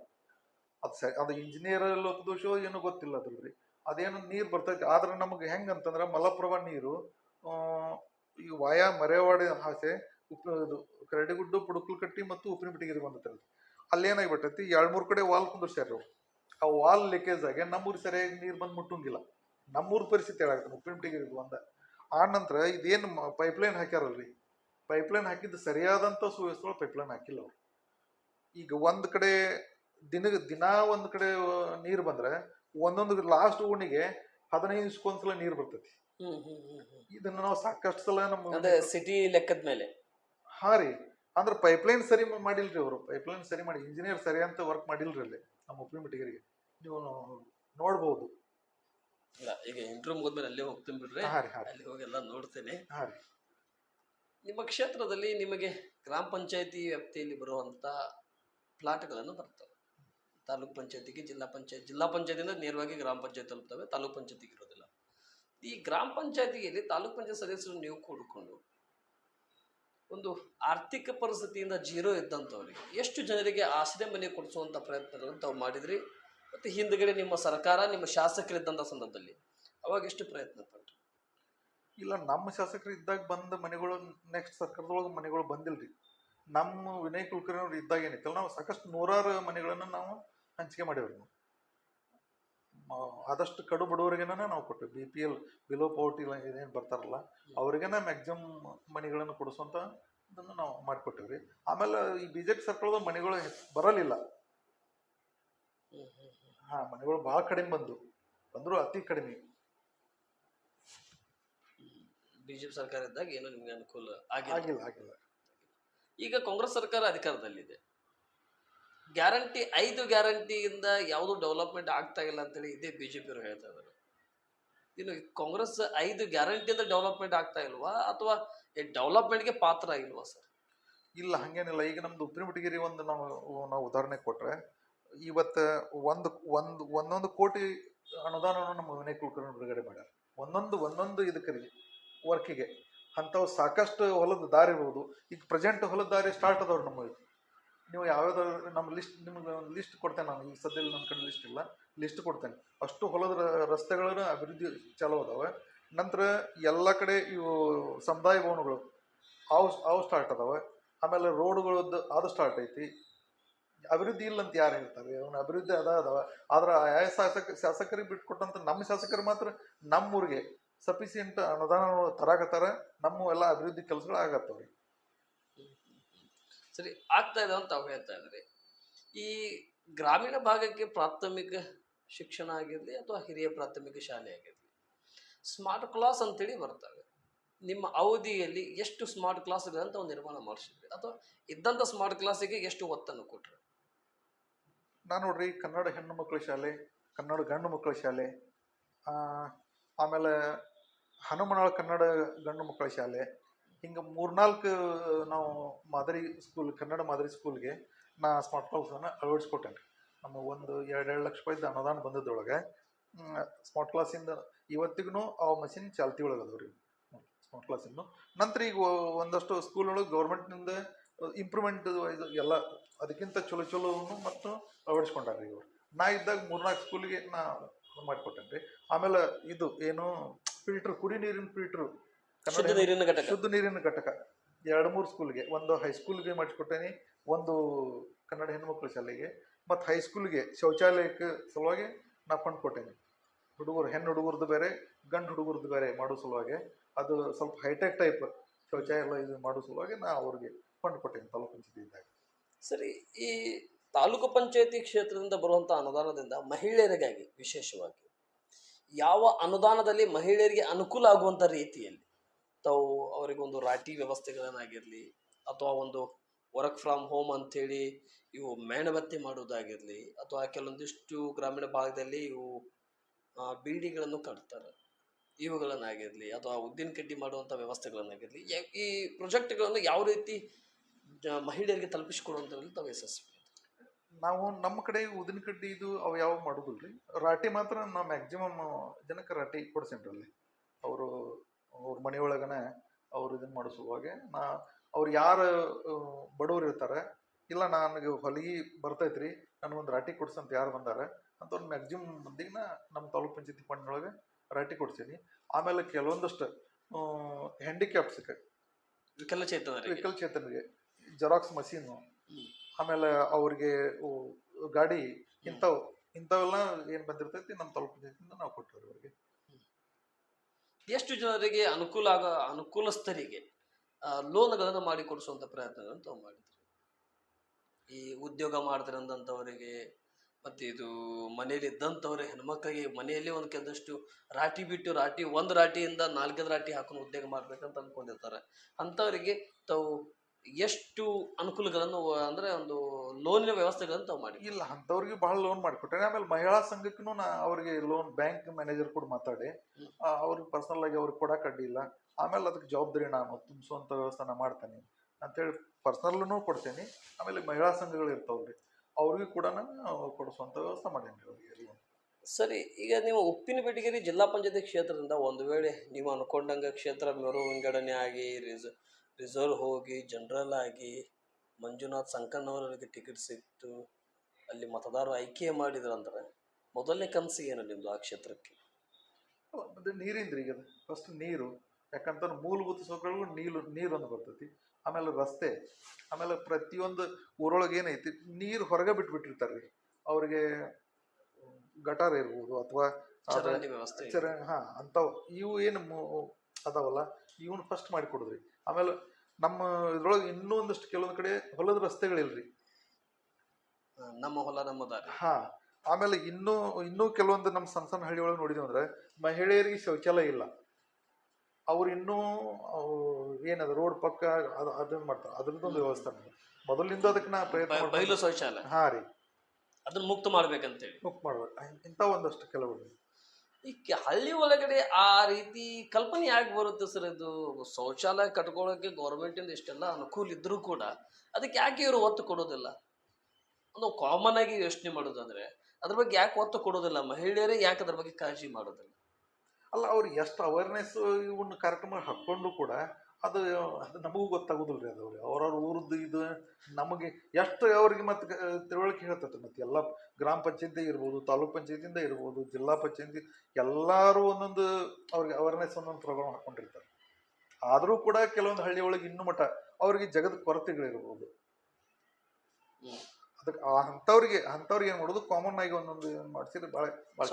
ಅದು ಸರಿ, ಅದು ಇಂಜಿನಿಯರ್ ದೋಷ ಏನು ಗೊತ್ತಿಲ್ಲ ಅದ್ರದ್ರಿ ಅದೇನು ನೀರು ಬರ್ತೈತಿ. ಆದ್ರೆ ನಮಗೆ ಹೆಂಗೆ ಅಂತಂದ್ರೆ ಮಲಪ್ರಭಾ ನೀರು ಈ ವಾಯ ಮರೆವಾಡಿ ಹಾಸೆ ಉಪ್, ಇದು ಕರಡಿಗುಡ್ಡು ಪುಡುಕಲ್ಕಟ್ಟಿ ಮತ್ತು ಉಪ್ಪಿನಪಟ್ಟಿಗಿರಿ ಬಂದೈತಲ್ಲ ಅಲ್ಲೇನಾಗ್ಬಿಟ್ಟೈತಿ ಎರಡು ಮೂರು ಕಡೆ ವಾಲ್ ಕುಂದಿರ್ಸ್ಯಾರ ಆ ವಾಲ್ ಲೀಕೇಜ್ ಆಗಿ ನಮ್ಮೂರು ಸರಿಯಾಗಿ ನೀರು ಬಂದು ಮುಟ್ಟಂಗಿಲ್ಲ. ನಮ್ಮೂರ ಪರಿಸ್ಥಿತಿ ಹೇಳಾಗುತ್ತೆ ಉಪ್ಪಿನಪಟ್ಟಿಗಿರಿ ಒಂದು ಆ ನಂತರ ಇದೇನು ಪೈಪ್ಲೈನ್ ಹಾಕ್ಯಾರಲ್ರಿ? ಪೈಪ್ಲೈನ್ ಹಾಕಿದ್ದು ಸರಿಯಾದಂಥ ಸುವ್ಯವಸ್ಥೆ ಪೈಪ್ಲೈನ್ ಹಾಕಿಲ್ಲ ಅವರು. ಈಗ ಒಂದು ಕಡೆ ದಿನ ದಿನ ಒಂದು ಕಡೆ ನೀರು ಬಂದ್ರೆ ಒಂದೊಂದು ಲಾಸ್ಟ್ ಓಣಿಗೆ ಹದಿನೈದು ನಿಮಿಷಕ್ಕೊಂದ್ಸಲ ನೀರು ಬರ್ತೈತಿ. ಇದನ್ನ ನಾವು ಸಾಕಷ್ಟು ಸಲ ನಮ್ಮ ಸಿಟಿ ಲೆಕ್ಕದ ಮೇಲೆ. ಹಾ ರೀ. ಅಂದ್ರೆ ಪೈಪ್ಲೈನ್ ಸರಿ ಮಾಡಿಲ್ರಿ ಅವರು. ಪೈಪ್ಲೈನ್ ಸರಿ ಮಾಡಿ ಇಂಜಿನಿಯರ್ ಸರಿ ಅಂತ ವರ್ಕ್ ಮಾಡಿಲ್ರಿ ಅಲ್ಲಿ ನಮ್ಮ ಉಪ್ಪಿನಪಟ್ಟಿಗರಿಗೆ ನೀವು ನೋಡ್ಬೋದು. ಇಲ್ಲ ಈಗ ಇಂಟ್ರೂ ಮುಗಿದ್ಮೇಲೆ ಅಲ್ಲೇ ಹೋಗ್ತೀನಿ ಬಿಡ್ರಿ ಹಾ ರೀ ಹಾ ರೀ. ಅಲ್ಲಿ ಹೋಗಿ ಎಲ್ಲ ನೋಡ್ತೇನೆ. ಹಾ ರೀ. ನಿಮ್ಮ ಕ್ಷೇತ್ರದಲ್ಲಿ ನಿಮಗೆ ಗ್ರಾಮ ಪಂಚಾಯತಿ ವ್ಯಾಪ್ತಿಯಲ್ಲಿ ಬರುವಂತ ಪ್ಲಾಟ್ಗಳನ್ನು ಬರ್ತವೆ. ತಾಲೂಕ್ ಪಂಚಾಯತಿಗೆ ಜಿಲ್ಲಾ ಪಂಚಾಯತ್ ಜಿಲ್ಲಾ ಪಂಚಾಯತಿಯಿಂದ ನೇರವಾಗಿ ಗ್ರಾಮ ಪಂಚಾಯತ್ ತಲುಪ್ತವೆ ತಾಲೂಕ್ ಪಂಚಾಯತಿಗೆ ಇರೋದಿಲ್ಲ. ಈ ಗ್ರಾಮ ಪಂಚಾಯತಿಯಲ್ಲಿ ತಾಲೂಕ್ ಪಂಚಾಯತ್ ಸದಸ್ಯರು ನೀವು ಕೂಡಿಕೊಂಡು ಒಂದು ಆರ್ಥಿಕ ಪರಿಸ್ಥಿತಿಯಿಂದ ಜೀರೋ ಇದ್ದಂಥವ್ರಿಗೆ ಎಷ್ಟು ಜನರಿಗೆ ಆಸರೆ ಮನೆ ಕೊಡಿಸುವಂಥ ಪ್ರಯತ್ನಗಳನ್ನು ತಾವು ಮಾಡಿದ್ರಿ? ಮತ್ತು ಹಿಂದ್ಗಡೆ ನಿಮ್ಮ ಸರ್ಕಾರ, ನಿಮ್ಮ ಶಾಸಕರಿದ್ದಂಥ ಸಂದರ್ಭದಲ್ಲಿ ಅವಾಗ ಎಷ್ಟು ಪ್ರಯತ್ನ ಪಟ್ರಿ ಇಲ್ಲ, ನಮ್ಮ ಶಾಸಕರು ಇದ್ದಾಗ ಬಂದ ಮನೆಗಳು ನೆಕ್ಸ್ಟ್ ಸರ್ಕಾರದೊಳಗೆ ಮನೆಗಳು ಬಂದಿಲ್ರಿ. ನಮ್ಮ ವಿನಯ್ ಕುಲಕರ್ಣಿ ಅವ್ರು ಇದ್ದಾಗ ಏನಿತ್ತಲ್ಲ ನಾವು ಸಾಕಷ್ಟು ನೂರಾರು ಮನೆಗಳನ್ನು ನಾವು ಹಂಚಿಕೆ ಮಾಡೇವ್ರಿ ಆದಷ್ಟು ಕಡು ಬಡವರಿಗೆನ ನಾವು ಕೊಟ್ಟು B P L below poverty ಏನೇನು ಬರ್ತಾರಲ್ಲ, ಅವ್ರಿಗೇನ ಮ್ಯಾಕ್ಸಿಮಮ್ ಮನೆಗಳನ್ನು ಕೊಡಿಸುವಂತ ಇದನ್ನು ನಾವು ಮಾಡಿಕೊಟ್ಟೇವ್ರಿ. ಆಮೇಲೆ ಈ ಬಿ ಜೆ ಪಿ ಸರ್ಕಾರದ ಮನೆಗಳು ಬರಲಿಲ್ಲ. ಹಾ ಮನೆಗಳು ಭಾಳ ಕಡಿಮೆ ಬಂದು ಬಂದ್ರು ಅತಿ ಕಡಿಮೆ. ಬಿಜೆಪಿ ಸರ್ಕಾರ ಇದ್ದಾಗ ಏನು ನಿಮ್ಗೆ ಅನುಕೂಲ ಆಗಿಲ್ಲ. ಆಗಿಲ್ಲ ಆಗಿಲ್ಲ. ಈಗ ಕಾಂಗ್ರೆಸ್ ಸರ್ಕಾರ ಅಧಿಕಾರದಲ್ಲಿದೆ. ಗ್ಯಾರಂಟಿ ಐದು ಗ್ಯಾರಂಟಿಯಿಂದ ಯಾವುದು ಡೆವಲಪ್ಮೆಂಟ್ ಆಗ್ತಾ ಇಲ್ಲ ಅಂತೇಳಿ ಇದೇ ಬಿಜೆಪಿ ಅವರು ಹೇಳ್ತಾ ಇದ್ದಾರೆ ಇನ್ನು ಕಾಂಗ್ರೆಸ್ ಐದು ಗ್ಯಾರಂಟಿಯಿಂದ ಡೆವಲಪ್ಮೆಂಟ್ ಆಗ್ತಾ ಇಲ್ವಾ? ಅಥವಾ ಡೆವಲಪ್ಮೆಂಟ್ಗೆ ಪಾತ್ರ ಆಗಿಲ್ವಾ ಸರ್? ಇಲ್ಲ ಹಂಗೇನಿಲ್ಲ. ಈಗ ನಮ್ದು ಉಪ್ಪಿನಪಟ್ಟಿಗಿರಿ ಒಂದು ನಾವು ನಾವು ಉದಾಹರಣೆ ಕೊಟ್ರೆ ಇವತ್ತು ಒಂದು ಒಂದು, ಒಂದೊಂದು ಕೋಟಿ ಅನುದಾನವನ್ನು ನಮ್ಮ ವಿನಯ್ ಕುಲಕರ್ಣಿ ಬಿಡುಗಡೆ ಮಾಡ್ಯಾರ. ಒಂದೊಂದು ಒಂದೊಂದು ಇದಕ್ಕೆ ವರ್ಕಿಗೆ. ಅಂಥವು ಸಾಕಷ್ಟು ಹೊಲದ ದಾರಿ ಇರ್ಬೋದು. ಈಗ ಪ್ರೆಸೆಂಟ್ ಹೊಲದ ದಾರಿ ಸ್ಟಾರ್ಟ್ ಅದಾವ್ರಿ ನಮ್ಮ ನೀವು ಯಾವ್ಯಾವ್ದಾದ್ರು ನಮ್ಮ ಲಿಸ್ಟ್ ನಿಮ್ಗೆ ಒಂದು ಲಿಸ್ಟ್ ಕೊಡ್ತೇನೆ ನಾನು. ಈಗ ಸದ್ಯದಲ್ಲಿ ನನ್ನ ಕಡೆ ಲಿಸ್ಟ್ ಇಲ್ಲ. ಲಿಸ್ಟ್ ಕೊಡ್ತೇನೆ. ಅಷ್ಟು ಹೊಲದ ರಸ್ತೆಗಳನ್ನ ಅಭಿವೃದ್ಧಿ ಚಾಲೂ ಅದಾವೆ. ನಂತರ ಎಲ್ಲ ಕಡೆ ಇವು ಸಮುದಾಯ ಭವನಗಳು, ಅವು ಅವು ಸ್ಟಾರ್ಟ್ ಅದಾವೆ. ಆಮೇಲೆ ರೋಡ್ಗಳದ್ದು ಅದು ಸ್ಟಾರ್ಟ್ ಐತಿ. ಅಭಿವೃದ್ಧಿ ಇಲ್ಲ ಅಂತ ಯಾರು ಹೇಳ್ತಾರೆ? ಅವನ ಅಭಿವೃದ್ಧಿ ಅದ ಅದಾವ ಆದ್ರೆ ಆಯಾ ಶಾಸಕ, ಶಾಸಕರಿಗೆ ಬಿಟ್ಕೊಟ್ಟಂತ ನಮ್ಮ ಶಾಸಕರು ಮಾತ್ರ ನಮ್ಮೂರಿಗೆ ಸಫಿಸಿಯೆಂಟ್ ಅನುದಾನ ತರಾಕತ್ತಾರ, ನಮ್ಮ ಎಲ್ಲ ಅಭಿವೃದ್ಧಿ ಕೆಲಸಗಳು ಆಗತ್ತವ್ರಿ. ಸರಿ, ಆಗ್ತಾ ಇದೆ ಅಂತ ತಾವು ಹೇಳ್ತಾ ಇದ್ರಿ ಈ ಗ್ರಾಮೀಣ ಭಾಗಕ್ಕೆ ಪ್ರಾಥಮಿಕ ಶಿಕ್ಷಣ ಆಗಿರಲಿ ಅಥವಾ ಹಿರಿಯ ಪ್ರಾಥಮಿಕ ಶಾಲೆ ಆಗಿರಲಿ, ಸ್ಮಾರ್ಟ್ ಕ್ಲಾಸ್ ಅಂತೇಳಿ ಬರ್ತವೆ. ನಿಮ್ಮ ಅವಧಿಯಲ್ಲಿ ಎಷ್ಟು ಸ್ಮಾರ್ಟ್ ಕ್ಲಾಸ್ಗಳಂತ ಒಂದು ನಿರ್ಮಾಣ ಮಾಡಿಸಿದ್ರಿ? ಅಥವಾ ಇದ್ದಂಥ ಸ್ಮಾರ್ಟ್ ಕ್ಲಾಸಿಗೆ ಎಷ್ಟು ಒತ್ತನ್ನು ಕೊಟ್ರಿ? ನಾನು ನೋಡ್ರಿ ಕನ್ನಡ ಹೆಣ್ಣು ಮಕ್ಕಳ ಶಾಲೆ, ಕನ್ನಡ ಗಂಡು ಮಕ್ಕಳ ಶಾಲೆ ಆಮೇಲೆ ಹನುಮನಾಳ ಕನ್ನಡ ಗಂಡು ಮಕ್ಕಳ ಶಾಲೆ, ಹಿಂಗೆ ಮೂರ್ನಾಲ್ಕು ನಾವು ಮಾದರಿ ಸ್ಕೂಲ್ ಕನ್ನಡ ಮಾದರಿ ಸ್ಕೂಲ್ಗೆ ನಾ ಸ್ಮಾರ್ಟ್ ಕ್ಲಾಸನ್ನು ಅಳವಡಿಸ್ಕೊಟ್ಟೇನೆ ನಮ್ಮ ಒಂದು ಎರಡೆರಡು ಎರಡು ಲಕ್ಷ ರೂಪಾಯಿ ಅನುದಾನ ಬಂದದ್ದೊಳಗೆ ಸ್ಮಾರ್ಟ್ ಕ್ಲಾಸಿಂದ ಇವತ್ತಿಗೂ ಆ ಮಷಿನ್ ಚಾಲ್ತಿ ಒಳಗೆ ಅದಾವ್ರಿ. ಸ್ಮಾರ್ಟ್ ಕ್ಲಾಸಿಂದು ನಂತರ ಈಗ ಒಂದಷ್ಟು ಸ್ಕೂಲ್ ಒಳಗೆ ಗೌರ್ಮೆಂಟ್ನಿಂದ ಇಂಪ್ರೂವ್ಮೆಂಟ್ ಇದು ಎಲ್ಲ ಅದಕ್ಕಿಂತ ಚಲೋ ಚಲೋವನ್ನು ಮತ್ತು ಅಳವಡಿಸ್ಕೊಂಡ್ರಿ ಇವರು. ನಾ ಇದ್ದಾಗ ಮೂರ್ನಾಲ್ಕು ಸ್ಕೂಲಿಗೆ ನಾ ಮಾಡಿಕೊಟ್ಟೇನೆ ರೀ ಆಮೇಲೆ ಇದು ಏನು ಫಿಲ್ಟರ್ ಕುಡಿ ನೀರಿನ ಫಿಲ್ಟ್ರು. ಶುದ್ಧ ನೀರಿನ ಘಟಕ. ಶುದ್ಧ ನೀರಿನ ಘಟಕ. ಎರಡು ಮೂರು ಸ್ಕೂಲ್ಗೆ ಒಂದು ಹೈಸ್ಕೂಲ್ಗೆ ಮಾಡಿಸ್ಕೊಟ್ಟೇನಿ ಒಂದು ಕನ್ನಡ ಹೆಣ್ಮಕ್ಳ ಶಾಲೆಗೆ ಮತ್ತು ಹೈಸ್ಕೂಲ್ಗೆ ಶೌಚಾಲಯಕ್ಕೆ ಸಲುವಾಗಿ ನಾ ಫಂಡ್ ಕೊಟ್ಟೇನಿ. ಹುಡುಗರು ಹೆಣ್ಣು ಹುಡುಗರದ್ದು ಬೇರೆ ಗಂಡು ಹುಡುಗರದ್ದು ಬೇರೆ ಮಾಡೋ ಸಲುವಾಗಿ ಅದು ಸ್ವಲ್ಪ ಹೈಟೆಕ್ ಟೈಪ್ ಶೌಚಾಲಯ ಇದು ಮಾಡೋ ಸಲುವಾಗಿ ನಾ ಅವ್ರಿಗೆ ಫಂಡ್ ಕೊಟ್ಟೇನಿ ತಾಲೂಕು ಪಂಚಾಯತಿದಾಗ ಸರಿ, ಈ ತಾಲೂಕು ಪಂಚಾಯತಿ ಕ್ಷೇತ್ರದಿಂದ ಬರುವಂಥ ಅನುದಾನದಿಂದ ಮಹಿಳೆಯರಿಗಾಗಿ ವಿಶೇಷವಾಗಿ ಯಾವ ಅನುದಾನದಲ್ಲಿ ಮಹಿಳೆಯರಿಗೆ ಅನುಕೂಲ ಆಗುವಂಥ ರೀತಿಯಲ್ಲಿ, ತಾವು ಅವರಿಗೊಂದು ರಾಟಿ ವ್ಯವಸ್ಥೆಗಳನ್ನಾಗಿರಲಿ ಅಥವಾ ಒಂದು ವರ್ಕ್ ಫ್ರಮ್ ಹೋಮ್ ಅಂಥೇಳಿ ಇವು ಮೇಣಬತ್ತಿ ಮಾಡುವುದಾಗಿರಲಿ ಅಥವಾ ಕೆಲವೊಂದಿಷ್ಟು ಗ್ರಾಮೀಣ ಭಾಗದಲ್ಲಿ ಇವು ಬೀಡಿಗಳನ್ನು ಕಟ್ತಾರೆ. ಇವುಗಳನ್ನಾಗಿರಲಿ ಅಥವಾ ಉದ್ದಿನ ಕಡ್ಡಿ ಮಾಡುವಂಥ ವ್ಯವಸ್ಥೆಗಳನ್ನಾಗಿರಲಿ, ಈ ಪ್ರೊಜೆಕ್ಟ್ಗಳನ್ನು ಯಾವ ರೀತಿ ಮಹಿಳೆಯರಿಗೆ ತಲುಪಿಸಿಕೊಡುವಂಥದ್ರಲ್ಲಿ ತಾವು ಯಶಸ್ವಿ. ನಾವು ನಮ್ಮ ಕಡೆ ಉದಿನ ಕಡ್ಡಿ ಇದು ಅವು ಯಾವ ಮಾಡೋದಿಲ್ಲ ರೀ ರಾಟಿ ಮಾತ್ರ ನಾವು ಮ್ಯಾಕ್ಸಿಮಮ್ ಜನಕ್ಕೆ ರಾಟಿ ಕೊಡ್ಸೇನ್ರಿ ಅಲ್ಲಿ. ಅವರು ಅವ್ರ ಮನೆಯೊಳಗನೆ ಅವ್ರು ಇದನ್ನ ಮಾಡಿಸುವಾಗೆ ನಾ ಅವ್ರು ಯಾರು ಬಡವ್ರು ಇರ್ತಾರೆ. ಇಲ್ಲ ನನಗೆ ಹೊಲಿಗೆ ಬರ್ತೈತ್ರಿ ನನಗೊಂದು ರಾಟಿ ಕೊಡ್ಸಂತ ಯಾರು ಬಂದಾರ ಅಂಥವ್ರು ಮ್ಯಾಕ್ಸಿಮಮ್ ಮಂದಿಗೆ ನಾ ನಮ್ಮ ತಾಲೂಕು ಪಂಚಾಯತಿ ಫಂಡ್ನೊಳಗೆ ರಾಟಿ ಕೊಡ್ಸೀನಿ. ಆಮೇಲೆ ಕೆಲವೊಂದಷ್ಟು ಹ್ಯಾಂಡಿಕ್ಯಾಪ್ಸ್ಗೆ ವಿಕಲಚೇತನರಿಗೆ. ವಿಕಲಚೇತನಿಗೆ ಜೆರಾಕ್ಸ್ ಮಷೀನು. ಆಮೇಲೆ ಅವ್ರಿಗೆ ಗಾಡಿ ಇಂಥವು, ಇಂಥವೆಲ್ಲ ಏನು ಬಂದಿರ್ತೈತಿ ನಮ್ಮ ತಾಲೂಕು ನಾವು ಕೊಟ್ಟಿವ್ರಿ ಅವ್ರಿಗೆ ಎಷ್ಟು ಜನರಿಗೆ ಅನುಕೂಲ ಆಗ, ಅನುಕೂಲಸ್ಥರಿಗೆ ಲೋನ್ಗಳನ್ನು ಮಾಡಿ ಕೊಡಿಸುವಂಥ ಪ್ರಯತ್ನಗಳನ್ನು ತಾವು ಮಾಡಿದ್ರು ಈ ಉದ್ಯೋಗ ಮಾಡ್ತಿರಂದಂಥವರಿಗೆ ಮತ್ತು ಇದು ಮನೆಯಲ್ಲಿ ಇದ್ದಂಥವ್ರಿಗೆ ಹೆಣ್ಮಕ್ಳಿಗೆ ಮನೆಯಲ್ಲಿ ಒಂದು ಕೆಲದಷ್ಟು ರಾಟಿ ಬಿಟ್ಟು ರಾಟಿ, ಒಂದು ರಾಟಿಯಿಂದ ನಾಲ್ಕೈದು ರಾಟಿ ಹಾಕೊಂಡು ಉದ್ಯೋಗ ಮಾಡ್ಬೇಕಂತ ಅಂದ್ಕೊಂಡಿರ್ತಾರೆ ಅಂಥವರಿಗೆ ತಾವು ಎಷ್ಟು ಅನುಕೂಲಗಳನ್ನು ಅಂದ್ರೆ ಒಂದು ಲೋನಿನ ವ್ಯವಸ್ಥೆಗಳನ್ನು ತಾವು ಮಾಡಿ ಇಲ್ಲ ಅಂಥವ್ರಿಗೆ ಬಹಳ ಲೋನ್ ಮಾಡಿಕೊಟ್ಟೆ ಆಮೇಲೆ ಮಹಿಳಾ ಸಂಘಕ್ಕೂ ನಾ ಅವ್ರಿಗೆ ಲೋನ್ ಬ್ಯಾಂಕ್ ಮ್ಯಾನೇಜರ್ ಕೂಡ ಮಾತಾಡಿ. ಅವ್ರಿಗೆ ಪರ್ಸನಲ್ ಆಗಿ ಅವ್ರಿಗೆ ಕೊಡಕ್ಕೆ ಅಡ್ಡಿಲ್ಲ ಆಮೇಲೆ ಅದಕ್ಕೆ ಜವಾಬ್ದಾರಿ ನಾನು ತುಂಬಿಸುವಂಥ ವ್ಯವಸ್ಥೆ ನಾ ಮಾಡ್ತೇನೆ. ಅಂತೇಳಿ ಪರ್ಸನಲ್ನು ಕೊಡ್ತೇನೆ. ಆಮೇಲೆ ಮಹಿಳಾ ಸಂಘಗಳು ಇರ್ತಾವ್ರಿ ಅವ್ರಿಗೂ ಕೂಡ ನಾನು ಕೊಡಿಸುವಂಥ ವ್ಯವಸ್ಥೆ ಮಾಡೇನಿ ಅವ್ರಿಗೆ. ಸರಿ ಈಗ ನೀವು ಉಪ್ಪಿನಪೇಟೆಗಿರಿ ಜಿಲ್ಲಾ ಪಂಚಾಯತಿ ಕ್ಷೇತ್ರದಿಂದ ಒಂದು ವೇಳೆ ನೀವು ಅನ್ಕೊಂಡಂಗೆ ಕ್ಷೇತ್ರ ಮರು ವಿಂಗಡಣೆ ಆಗಿ ರಿಸ ರಿಸರ್ವ್ ಹೋಗಿ ಜನರಲ್ ಆಗಿ ಮಂಜುನಾಥ್ ಸಂಕಣ್ಣವರಿಗೆ ಟಿಕೆಟ್ ಸಿಕ್ತು. ಅಲ್ಲಿ ಮತದಾರರು ಆಯ್ಕೆ ಮಾಡಿದ್ರು ಅಂದ್ರೆ ಮೊದಲನೇ ಕನಸು ಏನು ನಿಮ್ಮದು ಆ ಕ್ಷೇತ್ರಕ್ಕೆ? ಅದು ನೀರಿಂದ್ರಿ ಈಗ ಫಸ್ಟ್ ನೀರು ಯಾಕಂತಂದ್ರೆ ಮೂಲಭೂತ ಸೌಕರ್ಯಗಳು ನೀರು ನೀರು ಒಂದು ಬರ್ತೈತಿ. ಆಮೇಲೆ ರಸ್ತೆ ಆಮೇಲೆ ಪ್ರತಿಯೊಂದು ಊರೊಳಗೆ ಏನೈತಿ ನೀರು ಹೊರಗೆ ಬಿಟ್ಬಿಟ್ಟಿರ್ತಾರೆ ರೀ ಅವ್ರಿಗೆ ಗಟಾರ ಇರ್ಬೋದು ಅಥವಾ ಚರಂಡಿ ವ್ಯವಸ್ಥೆ. ಚರ ಹಾಂ ಅಂಥವು. ಇವು ಏನು ಅದಾವಲ್ಲ ಇವನು ಫಸ್ಟ್ ಮಾಡಿಕೊಡ್ರಿ ಆಮೇಲೆ ನಮ್ಮ ಇದ್ರೊಳಗೆ ಇನ್ನೂ ಒಂದಷ್ಟು ಕೆಲವೊಂದು ಕಡೆ ಹೊಲದ ರಸ್ತೆಗಳಿಲ್ರಿ. ನಮ್ಮ ಹೊಲ ನಮ್ಮ ದಾರಿ ಹಾ ಆಮೇಲೆ ಇನ್ನೂ ಇನ್ನೂ ಕೆಲವೊಂದು ನಮ್ಮ ಸಣ್ಣ ಸಣ್ಣ ಹಳ್ಳಿ ಒಳಗೆ ನೋಡಿದ್ವಿ ಅಂದ್ರೆ ಮಹಿಳೆಯರಿಗೆ ಶೌಚಾಲಯ ಇಲ್ಲ. ಅವ್ರು ಇನ್ನೂ ಏನದು ರೋಡ್ ಪಕ್ಕ ಅದು ಅದನ್ನ ಮಾಡ್ತಾರೆ. ಅದ್ರದ್ದೊಂದು ವ್ಯವಸ್ಥೆ ಮಾಡಿ ಮೊದಲಿಂದ ಅದಕ್ಕೆ ನಾ ಪ್ರಯತ್ನ ಮಾಡ್ತೀನಿ. ಬಯಲು ಶೌಚಾಲಯ. ಹಾ ರೀ. ಅದನ್ನ ಮುಕ್ತ ಮಾಡ್ಬೇಕಂತೇಳಿ. ಮುಕ್ತ ಮಾಡ್ಬೇಕು. ಇಂಥ ಒಂದಷ್ಟು ಕೆಲವು ಈ ಹಳ್ಳಿ ಒಳಗಡೆ ಆ ರೀತಿ ಕಲ್ಪನೆ ಯಾಕೆ ಬರುತ್ತೆ ಸರ್ ಇದು? ಶೌಚಾಲಯ ಕಟ್ಕೊಳ್ಳೋಕೆ ಗೌರ್ಮೆಂಟಿಂದ ಇಷ್ಟೆಲ್ಲ ಅನುಕೂಲ ಇದ್ರೂ ಕೂಡ ಅದಕ್ಕೆ ಯಾಕೆ ಇವರು ಒತ್ತು ಕೊಡೋದಿಲ್ಲ? ಒಂದು ಕಾಮನ್ ಆಗಿ ಯೋಚನೆ ಮಾಡೋದಂದ್ರೆ ಅದ್ರ ಬಗ್ಗೆ ಯಾಕೆ ಒತ್ತು ಕೊಡೋದಿಲ್ಲ? ಮಹಿಳೆಯರೇ ಯಾಕೆ ಅದ್ರ ಬಗ್ಗೆ ಕಾಳಜಿ ಮಾಡೋದಿಲ್ಲ? ಅಲ್ಲ, ಅವ್ರು ಎಷ್ಟು ಅವೇರ್ನೆಸ್ ಇವನ್ನ ಕಾರ್ಯಕ್ರಮ ಹಾಕ್ಕೊಂಡು ಕೂಡ ಅದು ಅದು ನಮಗೂ ಗೊತ್ತಾಗೋದಿಲ್ಲ ರೀ ಅದು ಅವ್ರಿಗೆ ಅವ್ರವ್ರ ಊರದ್ದು ಇದು ನಮಗೆ ಎಷ್ಟು ಅವ್ರಿಗೆ ಮತ್ತೆ ತಿಳುವಳಿಕೆ ಹೇಳ್ತೈತೆ ಮತ್ತೆ ಎಲ್ಲ ಗ್ರಾಮ ಪಂಚಾಯತಿ ಇರ್ಬೋದು, ತಾಲೂಕ್ ಪಂಚಾಯತಿಯಿಂದ ಇರ್ಬೋದು, ಜಿಲ್ಲಾ ಪಂಚಾಯತಿ ಎಲ್ಲರೂ ಒಂದೊಂದು ಅವ್ರಿಗೆ ಅವೇರ್ನೆಸ್ ಒಂದೊಂದು ಪ್ರೋಗ್ರಾಮ್ ಹಾಕ್ಕೊಂಡಿರ್ತಾರೆ ಆದರೂ ಕೂಡ ಕೆಲವೊಂದು ಹಳ್ಳಿ ಒಳಗೆ ಇನ್ನೂ ಮಟ್ಟ ಅವ್ರಿಗೆ ಜಗದ ಕೊರತೆಗಳಿರ್ಬೋದು. ಅದಕ್ಕೆ ಆ ಅಂಥವ್ರಿಗೆ ಅಂಥವ್ರಿಗೆ ಏನು ಮಾಡೋದು? ಕಾಮನ್ ಆಗಿ ಒಂದೊಂದು ಮಾಡಿಸಿದ್ರೆ ಭಾಳ ಭಾಳ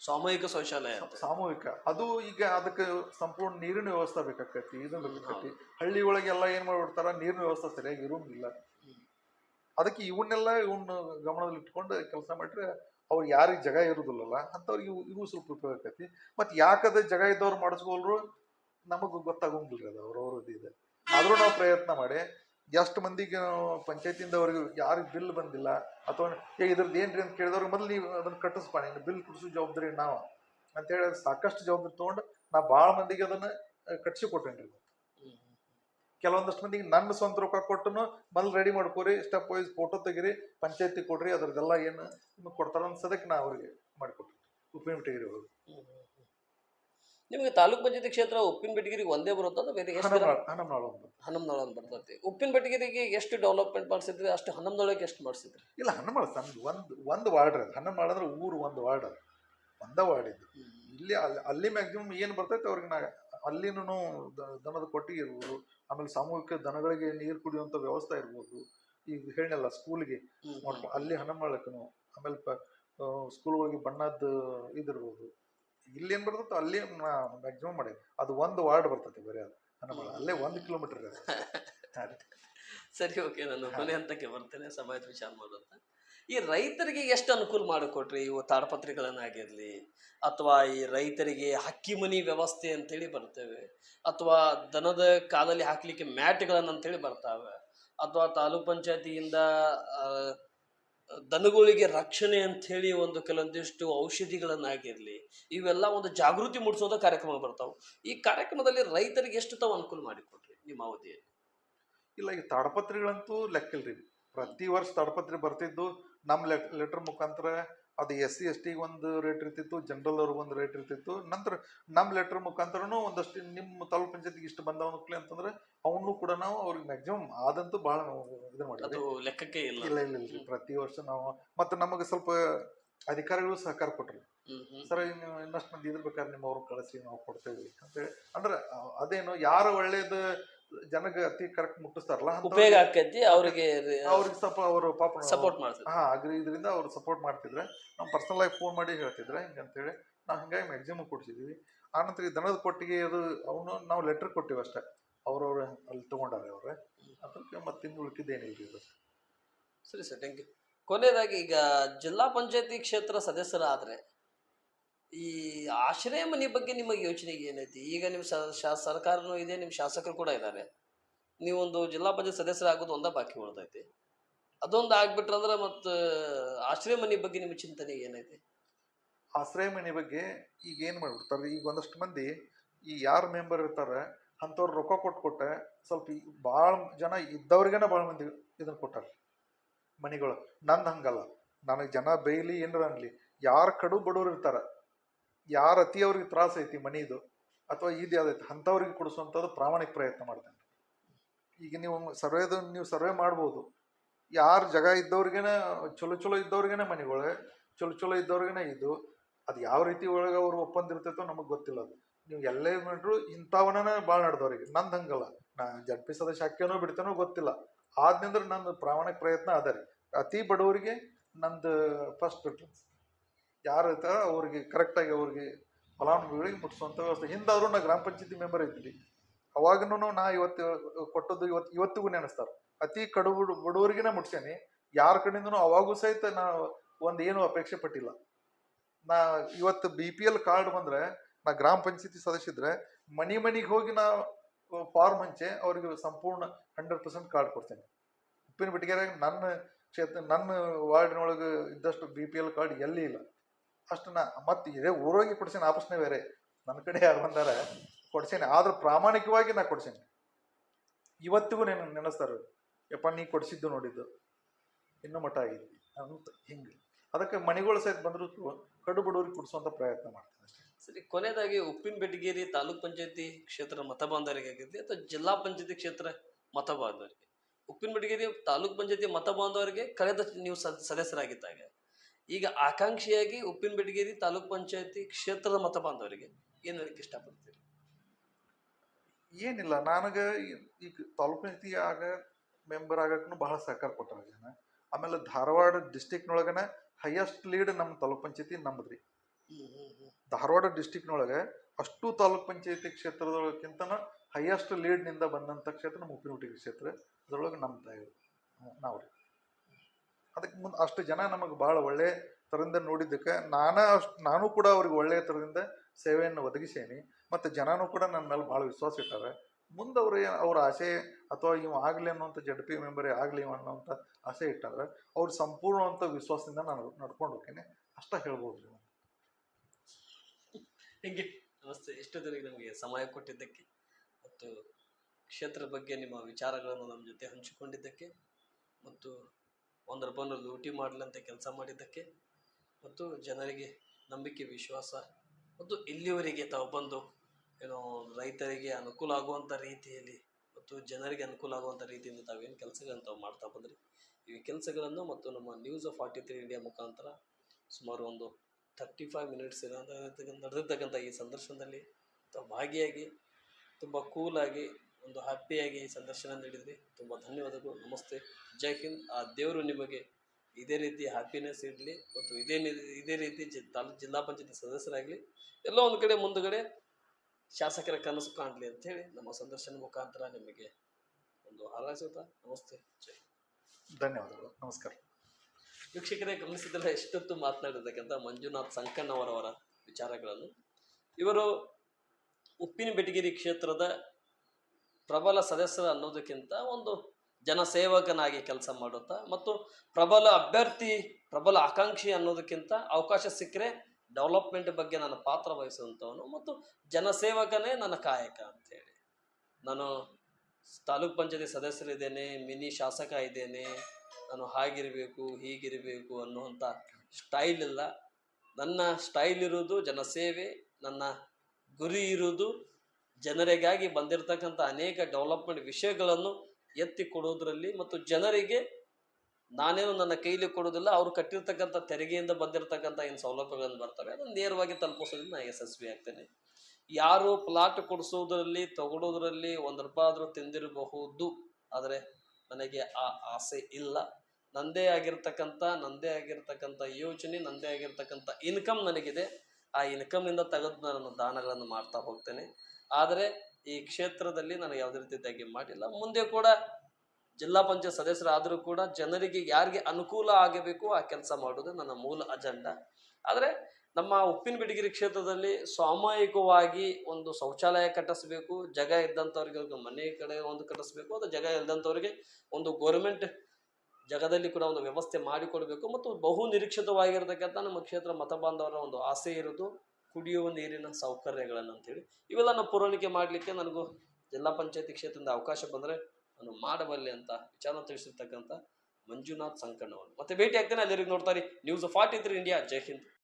ಸಾಮೂಹಿಕ ಶೌಚಾಲಯ ಸಾಮೂಹಿಕ. ಅದು ಈಗ ಅದಕ್ಕೆ ಸಂಪೂರ್ಣ ನೀರಿನ ವ್ಯವಸ್ಥೆ ಬೇಕಾಕತಿ ಇದನ್ನ ಬೇಕಾಕತಿ ಹಳ್ಳಿ ಒಳಗೆ ಎಲ್ಲ ಏನ್ ಮಾಡ್ಬಿಡ್ತಾರ? ನೀರಿನ ವ್ಯವಸ್ಥೆ ಸರಿಯಾಗಿ ಇರೋಂಗಿಲ್ಲ ಅದಕ್ಕೆ ಇವನ್ನೆಲ್ಲ ಇವನ್ನ ಗಮನದಲ್ಲಿ ಇಟ್ಕೊಂಡು ಕೆಲಸ ಮಾಡಿದ್ರೆ ಅವ್ರು ಯಾರಿಗೆ ಜಾಗ ಇರೋದಿಲ್ಲಲ್ಲ ಅಂಥವ್ರಿಗೆ ಇವು ಇವು ಸ್ವಲ್ಪ ಉಪಯೋಗ ಆಕತಿ ಮತ್ತು ಯಾಕದ ಜಾಗ ಇದ್ದವ್ರು ಮಾಡಿಸ್ಕೊಲ್ರು? ನಮಗೆ ಗೊತ್ತಾಗೋಂಗಿಲ್ಲ ಅದು ಅವ್ರವ್ರದ್ದು ಇದೆ ಆದರೂ ನಾವು ಪ್ರಯತ್ನ ಮಾಡಿ. ಎಷ್ಟು ಮಂದಿಗೆ ನಾವು ಅವ್ರಿಗೆ ಯಾರಿಗೆ ಬಿಲ್ ಬಂದಿಲ್ಲ? ಅಥವಾ ಏ ಇದ್ರದ್ದು ಏನ್ರಿ? ಅಂತ ಕೇಳಿದವ್ರಿಗೆ ಮೊದಲು ನೀವು ಅದನ್ನ ಕಟ್ಟಿಸ್ಬಾಣಿ ನೀನು ಬಿಲ್ ಕೊಡಿಸೋ ಜವಾಬ್ದಾರಿ ನಾವು. ಅಂತೇಳಿ ಸಾಕಷ್ಟು ಜವಾಬ್ದಾರಿ ತೊಗೊಂಡು ನಾ ಭಾಳ ಮಂದಿಗೆ ಅದನ್ನ ಕಟ್ಸಿ ಕೊಟ್ಟೇನ್ರಿ. ಕೆಲವೊಂದಷ್ಟು ಮಂದಿಗೆ ನನ್ನ ಸ್ವಂತ ರೊಕ್ಕ ಕೊಟ್ಟನು ಮೊದಲು ರೆಡಿ ಮಾಡ್ಕೋರಿ ಸ್ಟೆಪ್ ವೈಸ್ ಫೋಟೋ ತೆಗಿರಿ ಪಂಚಾಯತಿ ಕೊಡ್ರಿ ಅದ್ರದ್ದೆಲ್ಲ ಏನು ನಿಮಗೆ ಕೊಡ್ತಾರ ಅನ್ಸೋದಕ್ಕೆ ನಾ ಅವ್ರಿಗೆ ಮಾಡಿಕೊಟ್ರಿ ಹ್ಮ್, ಹ್ಮ್, ಹ್ಮ್. ನಿಮಗೆ ತಾಲೂಕ್ ಪಂಚಾಯತಿ ಕ್ಷೇತ್ರ ಉಪ್ಪಿನ ಬೆಟ್ಟಗಿರಿಗೆ ಒಂದೇ ಬರುತ್ತೆ ಅಂದ್ರೆ ಬೇರೆ ಎಷ್ಟು ಹನ್ನೊಂದು ಹನ್ನೊಂದು ಹನ್ನೊಂದೊಳ ಅಂತ ಬರ್ತೈತಿ. ಉಪ್ಪಿನ ಬೆಟ್ಟಗಿರಿಗೆ ಎಷ್ಟು ಡೆವಲಪ್ಮೆಂಟ್ ಮಾಡಿಸಿದ್ರಿ? ಅಷ್ಟು ಹನ್ನೊಂದೊಳಗೆ ಎಷ್ಟು ಮಾಡಿಸಿದ್ರಿ? ಇಲ್ಲ ಹನ್ನೊಂದು ಸಣ್ಣ ಒಂದು ಒಂದು ವಾರ್ಡ್ ಅದು. ಹನ್ನೊಂದು ಅಂದ್ರೆ ಊರು ಒಂದು ವಾರ್ಡ್ ಅದು. ಒಂದೇ ವಾರ್ಡ್ ಇದ್ದು ಇಲ್ಲಿ ಅಲ್ಲಿ ಅಲ್ಲಿ ಮ್ಯಾಕ್ಸಿಮಮ್ ಏನು ಬರ್ತೈತೆ ಅವ್ರಿಗೆ ನಾ ಅಲ್ಲಿನೂ ದನದ ಕೊಟ್ಟಿಗೆ ಇರ್ಬೋದು. ಆಮೇಲೆ ಸಾಮೂಹಿಕ ದನಗಳಿಗೆ ನೀರು ಕುಡಿಯುವಂಥ ವ್ಯವಸ್ಥೆ ಇರ್ಬೋದು. ಈಗ ಹೇಳಿನಲ್ಲ ಸ್ಕೂಲ್ಗೆ ಅಲ್ಲಿ ಹನ್ನಮಳಕನು ಆಮೇಲೆ ಪ ಸ್ಕೂಲ್ಗಳಿಗೆ ಬಣ್ಣದ್ದು ಇದಿರ್ಬೋದು. ಇಲ್ಲಿ ಏನ್ ಬರ್ತೈತೆ ಅಲ್ಲಿ ಮ್ಯಾಕ್ಸಿಮಮ್ ಮಾಡಿ. ಅದು ಒಂದು ವಾರ್ಡ್ ಬರ್ತೈತಿ ಬರೀ ಅದು. ಅಲ್ಲೇ ಒಂದು ಕಿಲೋಮೀಟರ್ ಇದೆ ಸರಿ. ಓಕೆ ನಾನು ಕೊನೆ ಹಂತಕ್ಕೆ ಬರ್ತೇನೆ ಸಮಾಜ ವಿಚಾರ ಮಾಡುವಂತ ಈ ರೈತರಿಗೆ ಎಷ್ಟು ಅನುಕೂಲ ಮಾಡಿಕೊಟ್ರಿ ಇವು ತಾಡಪತ್ರಿಗಳನ್ನಾಗಿರ್ಲಿ ಅಥವಾ ಈ ರೈತರಿಗೆ ಹಕ್ಕಿ ಮನಿ ವ್ಯವಸ್ಥೆ ಅಂತೇಳಿ ಬರ್ತೇವೆ ಅಥವಾ ದನದ ಕಾಲಲ್ಲಿ ಹಾಕ್ಲಿಕ್ಕೆ ಮ್ಯಾಟ್ಗಳನ್ನ ಅಂತೇಳಿ ಬರ್ತಾವೆ ಅಥವಾ ತಾಲೂಕ್ ಪಂಚಾಯತಿಯಿಂದ ದನಗಳಿಗೆ ರಕ್ಷಣೆ ಅಂಥೇಳಿ ಒಂದು ಕೆಲವೊಂದಿಷ್ಟು ಔಷಧಿಗಳನ್ನಾಗಿರಲಿ, ಇವೆಲ್ಲ ಒಂದು ಜಾಗೃತಿ ಮೂಡಿಸೋದ ಕಾರ್ಯಕ್ರಮ ಬರ್ತಾವೆ. ಈ ಕಾರ್ಯಕ್ರಮದಲ್ಲಿ ರೈತರಿಗೆ ಎಷ್ಟು ತಾವು ಅನುಕೂಲ ಮಾಡಿಕೊಟ್ರಿ ನಿಮ್ಮ ಅವಧಿಯಲ್ಲಿ? ಇಲ್ಲ, ಈ ತಾಡಪತ್ರಿಗಳಂತೂ ಲೆಕ್ಕಿಲ್ರಿ. ಪ್ರತಿ ವರ್ಷ ತಾಡಪತ್ರಿ ಬರ್ತಿದ್ದು, ನಮ್ಮ ಲೆಟರ್ ಮುಖಾಂತರ ಅದು ಎಸ್ ಸಿ ಎಸ್ ಟಿಗೆ ಒಂದು ರೇಟ್ ಇರ್ತಿತ್ತು ಜನರಲ್ ಅವ್ರಿಗೆ ಒಂದು ರೇಟ್ ಇರ್ತಿತ್ತು. ನಂತರ ನಮ್ಮ ಲೆಟರ್ ಮುಖಾಂತರನೂ ಒಂದಷ್ಟು ನಿಮ್ಮ ತಾಲೂಕ್ ಪಂಚಾಯತಿಗೆ ಇಷ್ಟು ಬಂದವನ್ಕ್ಲೆ ಅಂತಂದ್ರೆ ಅವನು ಕೂಡ ನಾವು ಅವ್ರಿಗೆ ಮ್ಯಾಕ್ಸಿಮಮ್ ಆದಂತೂ ಭಾಳ ನಾವು ಇದು ಮಾಡಿದ್ವಿ. ಲೆಕ್ಕಕ್ಕೆ ಇಲ್ಲ. ಇಲ್ಲ ಇಲ್ಲ ಇಲ್ಲ ಪ್ರತಿ ವರ್ಷ ನಾವು ಮತ್ತು ನಮಗೆ ಸ್ವಲ್ಪ ಅಧಿಕಾರಿಗಳು ಸಹಕಾರ ಕೊಟ್ರು. ಸರ್ ನೀವು ಇನ್ನಷ್ಟು ಮಂದಿ ಇದ್ರ ಬೇಕಾದ್ರೆ ನಿಮ್ಮ ಅವ್ರನ್ನ ಕಳಿಸಿ ನಾವು ಕೊಡ್ತೇವೆ ಅಂತೇಳಿ. ಅಂದ್ರೆ ಅದೇನು ಯಾರು ಒಳ್ಳೇದು ಜನಗೆ ಅತಿ ಕರೆಕ್ಟ್ ಮುಟ್ಟಿಸ್ತಾರಲ್ಲ ಉಪಯೋಗ ಆಕೈತಿ ಅವ್ರಿಗೆ ಅವ್ರಿಗೆ ಸ್ವಲ್ಪ ಅವರು ಪಾಪ ಸಪೋರ್ಟ್ ಮಾಡ್ತಾರೆ ಹಾ ಅಗ್ರಿ ಇದರಿಂದ ಅವ್ರು ಸಪೋರ್ಟ್ ಮಾಡ್ತಿದ್ರೆ ನಾವು ಪರ್ಸನಲ್ ಆಗಿ ಫೋನ್ ಮಾಡಿ ಹೇಳ್ತಿದ್ರೆ ಹಿಂಗೆ ಅಂತೇಳಿ ನಾವು ಹಿಂಗಾಗಿ ಮ್ಯಾಕ್ಸಿಮಮ್ ಕೊಡ್ಸಿದ್ವಿ. ಆನಂತರ ಈ ದನದ ಕೊಟ್ಟಿಗೆ ಅದು ಅವನು ನಾವು ಲೆಟರ್ ಕೊಟ್ಟಿವಿ ಅಷ್ಟೇ. ಅವ್ರವ್ರು ಅಲ್ಲಿ ತೊಗೊಂಡಾರೆ ಅವ್ರೆ. ಅದಕ್ಕೆ ಮತ್ತೆ ಇನ್ನು ಉಳ್ಕಿದ್ದೇನಿಲ್ಲ ಇದು. ಸರಿ ಸರ್ ಥ್ಯಾಂಕ್ ಯು ಕೊನೆಯದಾಗಿ ಈಗ ಜಿಲ್ಲಾ ಪಂಚಾಯತಿ ಕ್ಷೇತ್ರ ಸದಸ್ಯರಾದ್ರೆ ಈ ಆಶ್ರಯ ಮನೆ ಬಗ್ಗೆ ನಿಮಗೆ ಯೋಚನೆ ಏನೈತಿ? ಈಗ ನಿಮ್ಮ ಶಾ- ಸರ್ಕಾರನೂ ಇದೆ ನಿಮ್ಮ ಶಾಸಕರು ಕೂಡ ಇದ್ದಾರೆ. ನೀವೊಂದು ಜಿಲ್ಲಾ ಪಂಚಾಯತ್ ಸದಸ್ಯರಾಗೋದು ಒಂದೇ ಬಾಕಿ ಉಳ್ದೈತಿ. ಅದೊಂದು ಆಗ್ಬಿಟ್ರಂದ್ರೆ ಮತ್ತು ಆಶ್ರಯ ಮನೆ ಬಗ್ಗೆ ನಿಮ್ಮ ಚಿಂತನೆ ಏನೈತಿ? ಆಶ್ರಯ ಮನೆ ಬಗ್ಗೆ ಈಗ ಏನು ಮಾಡ್ಬಿಡ್ತಾರೆ? ಈಗ ಒಂದಷ್ಟು ಮಂದಿ ಈ ಯಾರು ಮೆಂಬರ್ ಇರ್ತಾರೆ, ಅಂಥವ್ರು ರೊಕ್ಕ ಕೊಟ್ಟು ಕೊಟ್ಟ ಸ್ವಲ್ಪ ಭಾಳ ಜನ ಇದ್ದವ್ರಿಗೇನ ಭಾಳ ಮಂದಿ ಇದನ್ನ ಕೊಟ್ಟಾರೆ ಮನೆಗಳು. ನಂದು ಹಂಗಲ್ಲ. ನನಗೆ ಜನ ಬೈಲಿ ಏನಾರ ಅನ್ಲಿ. ಯಾರು ಕಡು ಬಡವ್ರು ಇರ್ತಾರ ಯಾರು ಅತಿ ಅವ್ರಿಗೆ ತ್ರಾಸ ಐತಿ ಮನಿದು ಅಥವಾ ಇದು ಯಾವ್ದೈತಿ, ಅಂಥವ್ರಿಗೆ ಕೊಡಿಸುವಂಥದ್ದು ಪ್ರಾಮಾಣಿಕ ಪ್ರಯತ್ನ ಮಾಡ್ತೇನೆ. ಈಗ ನೀವು ಸರ್ವೇದ, ನೀವು ಸರ್ವೆ ಮಾಡ್ಬೋದು. ಯಾರು ಜಾಗ ಇದ್ದವ್ರಿಗೇನೆ, ಚಲೋ ಚಲೋ ಇದ್ದವ್ರಿಗೇನೆ ಮನೆಗಳೇ ಚಲೋ ಚಲೋ ಇದ್ದವ್ರಿಗೇನೆ ಇದು, ಅದು ಯಾವ ರೀತಿ ಒಳಗೆ ಅವ್ರು ಒಪ್ಪಂದಿರ್ತೈತೋ ನಮಗೆ ಗೊತ್ತಿಲ್ಲ ಅದು. ನೀವು ಎಲ್ಲೇ ಮಾಡ್ರು ಇಂಥವನ್ನ ಭಾಳ ನಡೆದವ್ರಿಗೆ. ನಂದು ಹಂಗಲ್ಲ. ನಾ ಜಡ್ ಪಿ ಸದಸ್ಯ ಹಾಕ್ಯನೋ ಬಿಡ್ತೇನೋ ಗೊತ್ತಿಲ್ಲ. ಆದ್ನಿಂದ್ರೆ ನಂದು ಪ್ರಾಮಾಣಿಕ ಪ್ರಯತ್ನ ಅದ ರೀ. ಅತಿ ಬಡವರಿಗೆ ನಂದು ಫಸ್ಟ್ ಪ್ರಿಫರೆನ್ಸ್ ಯಾರು ಇರ್ತಾರೋ ಅವ್ರಿಗೆ ಕರೆಕ್ಟಾಗಿ ಅವ್ರಿಗೆ ಫಲಾನುಭವಿಗಳಿಗೆ ಮುಟ್ಟಿಸುವಂಥ ವ್ಯವಸ್ಥೆ. ಹಿಂದಾದ್ರೂ ನಾ ಗ್ರಾಮ ಪಂಚಾಯತಿ ಮೆಂಬರ್ ಇದ್ವಿ ಅವಾಗನು ನಾ ಇವತ್ತು ಕೊಟ್ಟದ್ದು ಇವತ್ತು, ಇವತ್ತಿಗೂ ನೆನೆಸ್ತಾರೆ. ಅತಿ ಕಡು ಬಡ- ಬಡವರಿಗೆನೇ ಮುಟ್ಸೇನಿ ಯಾರ ಕಡೆಯಿಂದನೂ ಅವಾಗೂ ಸಹಿತ ನಾ ಒಂದು ಏನು ಅಪೇಕ್ಷೆ ಪಟ್ಟಿಲ್ಲ. ನಾ ಇವತ್ತು ಬಿ ಪಿ ಎಲ್ ಕಾರ್ಡ್ ಬಂದ್ರೆ, ನಾ ಗ್ರಾಮ ಪಂಚಾಯತಿ ಸದಸ್ಯ ಇದ್ರೆ, ಮನಿ ಮನಿಗೆ ಹೋಗಿ ನಾ ಫಾರ್ಮ್ ಹಂಚೆ ಅವ್ರಿಗೆ ಸಂಪೂರ್ಣ ಹಂಡ್ರೆಡ್ ಪರ್ಸೆಂಟ್ ಕಾರ್ಡ್ ಕೊಡ್ತೇನೆ. ಉಪ್ಪಿನ ಬಿಟ್ಟಿಗೆರೆ ನನ್ನ ಕ್ಷೇತ್ರ, ನನ್ನ ವಾರ್ಡಿನೊಳಗೆ ಇದ್ದಷ್ಟು ಬಿ ಪಿ ಎಲ್ ಕಾರ್ಡ್ ಎಲ್ಲಿ ಇಲ್ಲ. ಅಷ್ಟು ನಾ ಮತ್ತು ಇದೇ ಊರೋಗಿ ಕೊಡ್ಸೀನಿ ಆಪಸ್ನೇ ಬೇರೆ. ನನ್ನ ಕಡೆ ಯಾರು ಬಂದಾರ, ಕೊಡ್ಸೀನಿ. ಆದ್ರೆ ಪ್ರಾಮಾಣಿಕವಾಗಿ ನಾ ಕೊಡ್ಸೀನಿ. ಇವತ್ತಿಗೂ ನೆನ, ನೆನೆಸ್ತಾರೆ ಯಪ್ಪ, ನೀ ಕೊಡಿಸಿದ್ದು ನೋಡಿದ್ದು. ಇನ್ನೂ ಮಠ ಆಗಿದ್ವಿ ಅಂತ ಹಿಂಗೆ. ಅದಕ್ಕೆ ಮಣಿಗಳು ಸಹಿತ ಬಂದರೂ ಕಡು ಬಡವ್ರಿಗೆ ಕೊಡಿಸುವಂಥ ಪ್ರಯತ್ನ ಮಾಡ್ತೀನಿ ಸರಿ ಕೊನೆಯದಾಗಿ ಉಪ್ಪಿನ ಬೆಟ್ಟಗೇರಿ ತಾಲೂಕ್ ಪಂಚಾಯತಿ ಕ್ಷೇತ್ರ ಮತ ಬಾಂಧವರಿಗೆ ಆಗಿದ್ದೆ ಅಥವಾ ಜಿಲ್ಲಾ ಪಂಚಾಯತಿ ಕ್ಷೇತ್ರ ಮತ ಬಾಂಧವರಿಗೆ? ಉಪ್ಪಿನ ಬೆಟಗೇರಿ, ತಾಲೂಕ್ ಪಂಚಾಯತಿ ಮತ ಬಾಂಧವರಿಗೆ ಕಳೆದ ನೀವು ಸದ್- ಸದಸ್ಯರಾಗಿದ್ದಾಗ ಈಗ ಆಕಾಂಕ್ಷಿಯಾಗಿ ಉಪ್ಪಿನ ಬೆಟಗೇರಿ ತಾಲೂಕ್ ಪಂಚಾಯತಿ ಕ್ಷೇತ್ರದ ಮತ ಬಾಂಧವರಿಗೆ ಏನು ಹೇಳಕ್ಕೆ ಇಷ್ಟಪಡ್ತೀರಿ? ಏನಿಲ್ಲ, ನನಗೆ ಈ- ತಾಲೂಕು ಪಂಚಾಯತಿ ಆಗ ಮೆಂಬರ್ ಆಗಕ್ಕೂ ಬಹಳ ಸಹಕಾರ ಕೊಟ್ಟಾರ ಜನ ಆಮೇಲೆ ಧಾರವಾಡ ಡಿಸ್ಟಿಕ್ನೊಳಗನ ಹೈಯೆಸ್ಟ್ ಲೀಡ್ ನಮ್ಮ ತಾಲೂಕ್ ಪಂಚಾಯತಿ ನಮ್ಮದ್ರಿ ಧಾರವಾಡ ಡಿಸ್ಟಿಕ್ನೊಳಗೆ ಅಷ್ಟು ತಾಲೂಕ್ ಪಂಚಾಯತಿ ಕ್ಷೇತ್ರದೊಳಗಿಂತನ ಹೈಯೆಸ್ಟ್ ಲೀಡ್ನಿಂದ ಬಂದಂಥ ಕ್ಷೇತ್ರ ನಮ್ಮ ಉಪ್ಪಿನಗುಟ್ಟಿ ಕ್ಷೇತ್ರ. ಅದ್ರೊಳಗೆ ನಮ್ಮ ತಾಯಿ ನಾವು ರೀ ಅದಕ್ಕೆ ಮುಂದೆ ಅಷ್ಟು ಜನ ನಮಗೆ ಭಾಳ ಒಳ್ಳೆಯ ಥರದಿಂದ ನೋಡಿದ್ದಕ್ಕೆ ನಾನು ಅಷ್ಟು, ನಾನು ಕೂಡ ಅವ್ರಿಗೆ ಒಳ್ಳೆಯ ಥರದಿಂದ ಸೇವೆಯನ್ನು ಒದಗಿಸೇನಿ, ಮತ್ತು ಜನನೂ ಕೂಡ ನನ್ನ ಮೇಲೆ ಭಾಳ ವಿಶ್ವಾಸ ಇಟ್ಟಾರೆ. ಮುಂದೆ ಅವ್ರು ಅವ್ರ ಆಸೆ ಅಥವಾ ಇವ ಆಗಲಿ ಅನ್ನೋಂಥ ಜಡ್ ಪಿ ಮೆಂಬರೇ ಆಗಲಿ ಅನ್ನೋಂಥ ಆಸೆ ಇಟ್ಟಾರೆ, ಅವ್ರ ಸಂಪೂರ್ಣವಂಥ ವಿಶ್ವಾಸದಿಂದ ನಾನು ನಡ್ಕೊಂಡು ಹೋಗ್ತೇನೆ. ಅಷ್ಟೇ ಹೇಳ್ಬೋದು ರೀ ಹಿಂಗೆ? ನಮಸ್ತೆ. ಎಷ್ಟೊತ್ತರಿಗೆ ನಮಗೆ ಸಮಯ ಕೊಟ್ಟಿದ್ದಕ್ಕೆ ಮತ್ತು ಕ್ಷೇತ್ರ ಬಗ್ಗೆ ನಿಮ್ಮ ವಿಚಾರಗಳನ್ನು ನಮ್ಮ ಜೊತೆ ಹಂಚಿಕೊಂಡಿದ್ದಕ್ಕೆ ಮತ್ತು ಒಂದು ರೂಪಾಯಿನ ಲೂಟಿ ಮಾಡಲಂತೆ ಕೆಲಸ ಮಾಡಿದ್ದಕ್ಕೆ. ಮತ್ತು ಜನರಿಗೆ ನಂಬಿಕೆ, ವಿಶ್ವಾಸ ಮತ್ತು ಇಲ್ಲಿವರೆಗೆ ತಾವು ಬಂದು ಏನೋ ರೈತರಿಗೆ ಅನುಕೂಲ ಆಗುವಂಥ ರೀತಿಯಲ್ಲಿ ಮತ್ತು ಜನರಿಗೆ ಅನುಕೂಲ ಆಗುವಂಥ ರೀತಿಯಿಂದ ತಾವೇನು ಕೆಲಸಗಳನ್ನು ತಾವು ಮಾಡ್ತಾ ಬಂದ್ರಿ? ಈ ಕೆಲಸಗಳನ್ನು ಮತ್ತು ನಮ್ಮ news of forty three India ಮುಖಾಂತರ ಸುಮಾರು ಒಂದು ತರ್ಟಿ ಫೈವ್ ಮಿನಿಟ್ಸ್ ನಡೆದಿರ್ತಕ್ಕಂಥ ಈ ಸಂದರ್ಶನದಲ್ಲಿ ತಾವು ಭಾಗಿಯಾಗಿ ತುಂಬ ಕೂಲಾಗಿ ಒಂದು ಹ್ಯಾಪಿಯಾಗಿ ಈ ಸಂದರ್ಶನ ನೀಡಿದ್ರಿ. ತುಂಬ ಧನ್ಯವಾದಗಳು. ನಮಸ್ತೆ. ಜೈ ಹಿಂದ್. ಆ ದೇವರು ನಿಮಗೆ ಇದೇ ರೀತಿ ಹ್ಯಾಪಿನೆಸ್ ಇರಲಿ ಮತ್ತು ಇದೇ ಇದೇ ರೀತಿ ಜಿ ತಾಲೂಕು ಜಿಲ್ಲಾ ಪಂಚಾಯತಿ ಸದಸ್ಯರಾಗಲಿ. ಎಲ್ಲೋ ಒಂದು ಕಡೆ ಮುಂದುಗಡೆ ಶಾಸಕರ ಕನಸು ಕಾಣಲಿ ಅಂತ ಹೇಳಿ ನಮ್ಮ ಸಂದರ್ಶನ ಮುಖಾಂತರ ನಿಮಗೆ ಒಂದು ಹಾರೈಸುತ್ತಾ ನಮಸ್ತೆ. ಜೈ ಧನ್ಯವಾದಗಳು. ನಮಸ್ಕಾರ. ವೀಕ್ಷಕರೇ ಗಮನಿಸಿದ್ರೆ ಎಷ್ಟೊತ್ತು ಮಾತನಾಡಿರ್ತಕ್ಕಂಥ ಮಂಜುನಾಥ್ ಸಂಕಣ್ಣವರವರ ವಿಚಾರಗಳನ್ನು. ಇವರು ಉಪ್ಪಿನ ಬೆಟಗಿರಿ ಕ್ಷೇತ್ರದ ಪ್ರಬಲ ಸದಸ್ಯರು ಅನ್ನೋದಕ್ಕಿಂತ ಒಂದು ಜನಸೇವಕನಾಗಿ ಕೆಲಸ ಮಾಡುತ್ತಾ ಮತ್ತು ಪ್ರಬಲ ಅಭ್ಯರ್ಥಿ, ಪ್ರಬಲ ಆಕಾಂಕ್ಷಿ ಅನ್ನೋದಕ್ಕಿಂತ ಅವಕಾಶ ಸಿಕ್ಕರೆ ಡೆವಲಪ್ಮೆಂಟ್ ಬಗ್ಗೆ ನನ್ನ ಪಾತ್ರ ವಹಿಸುವಂಥವನು ಮತ್ತು ಜನಸೇವಕನೇ ನನ್ನ ಕಾಯಕ ಅಂತೇಳಿ ನಾನು ತಾಲೂಕ್ ಪಂಚಾಯತಿ ಸದಸ್ಯರಿದ್ದೇನೆ, ಮಿನಿ ಶಾಸಕ ಇದ್ದೇನೆ, ನಾನು ಹಾಗಿರಬೇಕು, ಹೀಗಿರಬೇಕು ಅನ್ನುವಂಥ ಸ್ಟೈಲ್ ಇಲ್ಲ. ನನ್ನ ಸ್ಟೈಲ್ ಇರೋದು ಜನಸೇವೆ, ನನ್ನ ಗುರಿ ಇರುವುದು ಜನರಿಗಾಗಿ ಬಂದಿರತಕ್ಕಂಥ ಅನೇಕ ಡೆವಲಪ್ಮೆಂಟ್ ವಿಷಯಗಳನ್ನು ಎತ್ತಿ ಕೊಡೋದ್ರಲ್ಲಿ ಮತ್ತು ಜನರಿಗೆ ನಾನೇನು ನನ್ನ ಕೈಲಿ ಕೊಡೋದಿಲ್ಲ ಅವರು ಕಟ್ಟಿರ್ತಕ್ಕಂಥ ತೆರಿಗೆಯಿಂದ ಬಂದಿರತಕ್ಕಂಥ ಏನು ಸೌಲಭ್ಯಗಳನ್ನು ಬರ್ತವೆ ಅದನ್ನು ನೇರವಾಗಿ ತಲುಪಿಸೋದ್ರಿಂದ ನಾನು ಯಶಸ್ವಿ ಆಗ್ತೇನೆ. ಯಾರು ಪ್ಲಾಟ್ ಕೊಡಿಸೋದ್ರಲ್ಲಿ, ತಗೊಳೋದ್ರಲ್ಲಿ ಒಂದು ರೂಪಾಯಿ ಆದರೂ ತಿಂದಿರಬಹುದು, ಆದರೆ ನನಗೆ ಆ ಆಸೆ ಇಲ್ಲ. ನಂದೇ ಆಗಿರ್ತಕ್ಕಂಥ ನಂದೇ ಆಗಿರ್ತಕ್ಕಂಥ ಯೋಚನೆ, ನಂದೇ ಆಗಿರ್ತಕ್ಕಂಥ ಇನ್ಕಮ್ ನನಗಿದೆ. ಆ ಇನ್ಕಮಿಂದ ತೆಗೆದು ನಾನು ದಾನಗಳನ್ನು ಮಾಡ್ತಾ ಹೋಗ್ತೇನೆ. ಆದರೆ ಈ ಕ್ಷೇತ್ರದಲ್ಲಿ ನಾನು ಯಾವುದೇ ರೀತಿಯಾಗಿ ಮಾಡಿಲ್ಲ. ಮುಂದೆ ಕೂಡ ಜಿಲ್ಲಾ ಪಂಚಾಯತ್ ಸದಸ್ಯರಾದರೂ ಕೂಡ ಜನರಿಗೆ ಯಾರಿಗೆ ಅನುಕೂಲ ಆಗಬೇಕು ಆ ಕೆಲಸ ಮಾಡೋದು ನನ್ನ ಮೂಲ ಅಜೆಂಡಾ. ಆದರೆ ನಮ್ಮ ಉಪ್ಪಿನ ಬಿಡಿಗಿರಿ ಕ್ಷೇತ್ರದಲ್ಲಿ ಸಾಮೂಹಿಕವಾಗಿ ಒಂದು ಶೌಚಾಲಯ ಕಟ್ಟಿಸ್ಬೇಕು, ಜಾಗ ಇದ್ದಂಥವ್ರಿಗೆ ಮನೆ ಕಡೆ ಒಂದು ಕಟ್ಟಿಸ್ಬೇಕು ಅದು ಜಾಗ ಇಲ್ಲದಂಥವ್ರಿಗೆ ಒಂದು ಗೋರ್ಮೆಂಟ್ ಜಾಗದಲ್ಲಿ ಕೂಡ ಒಂದು ವ್ಯವಸ್ಥೆ ಮಾಡಿಕೊಡಬೇಕು ಮತ್ತು ಬಹು ನಿರೀಕ್ಷಿತವಾಗಿರತಕ್ಕಂಥ ನಮ್ಮ ಕ್ಷೇತ್ರ ಮತ ಬಾಂಧವರ ಒಂದು ಆಸೆ ಇರೋದು ಕುಡಿಯುವ ನೀರಿನ ಸೌಕರ್ಯಗಳನ್ನು ಅಂತೇಳಿ. ಇವೆಲ್ಲ ಪೂರೈಕೆ ಮಾಡಲಿಕ್ಕೆ ನನಗೂ ಜಿಲ್ಲಾ ಪಂಚಾಯತಿ ಕ್ಷೇತ್ರದಿಂದ ಅವಕಾಶ ಬಂದರೆ ನಾನು ಮಾಡಬಲ್ಲೆ ಅಂತ ವಿಚಾರ ತಿಳಿಸಿರ್ತಕ್ಕಂಥ ಮಂಜುನಾಥ್ ಸಂಕಣ್ಣವರು ಮತ್ತೆ ಭೇಟಿ ಆಗ್ತೇನೆ ಅಲ್ಲಿರಿಗೆ ನೋಡ್ತಾರೆ news forty three India Jai Hind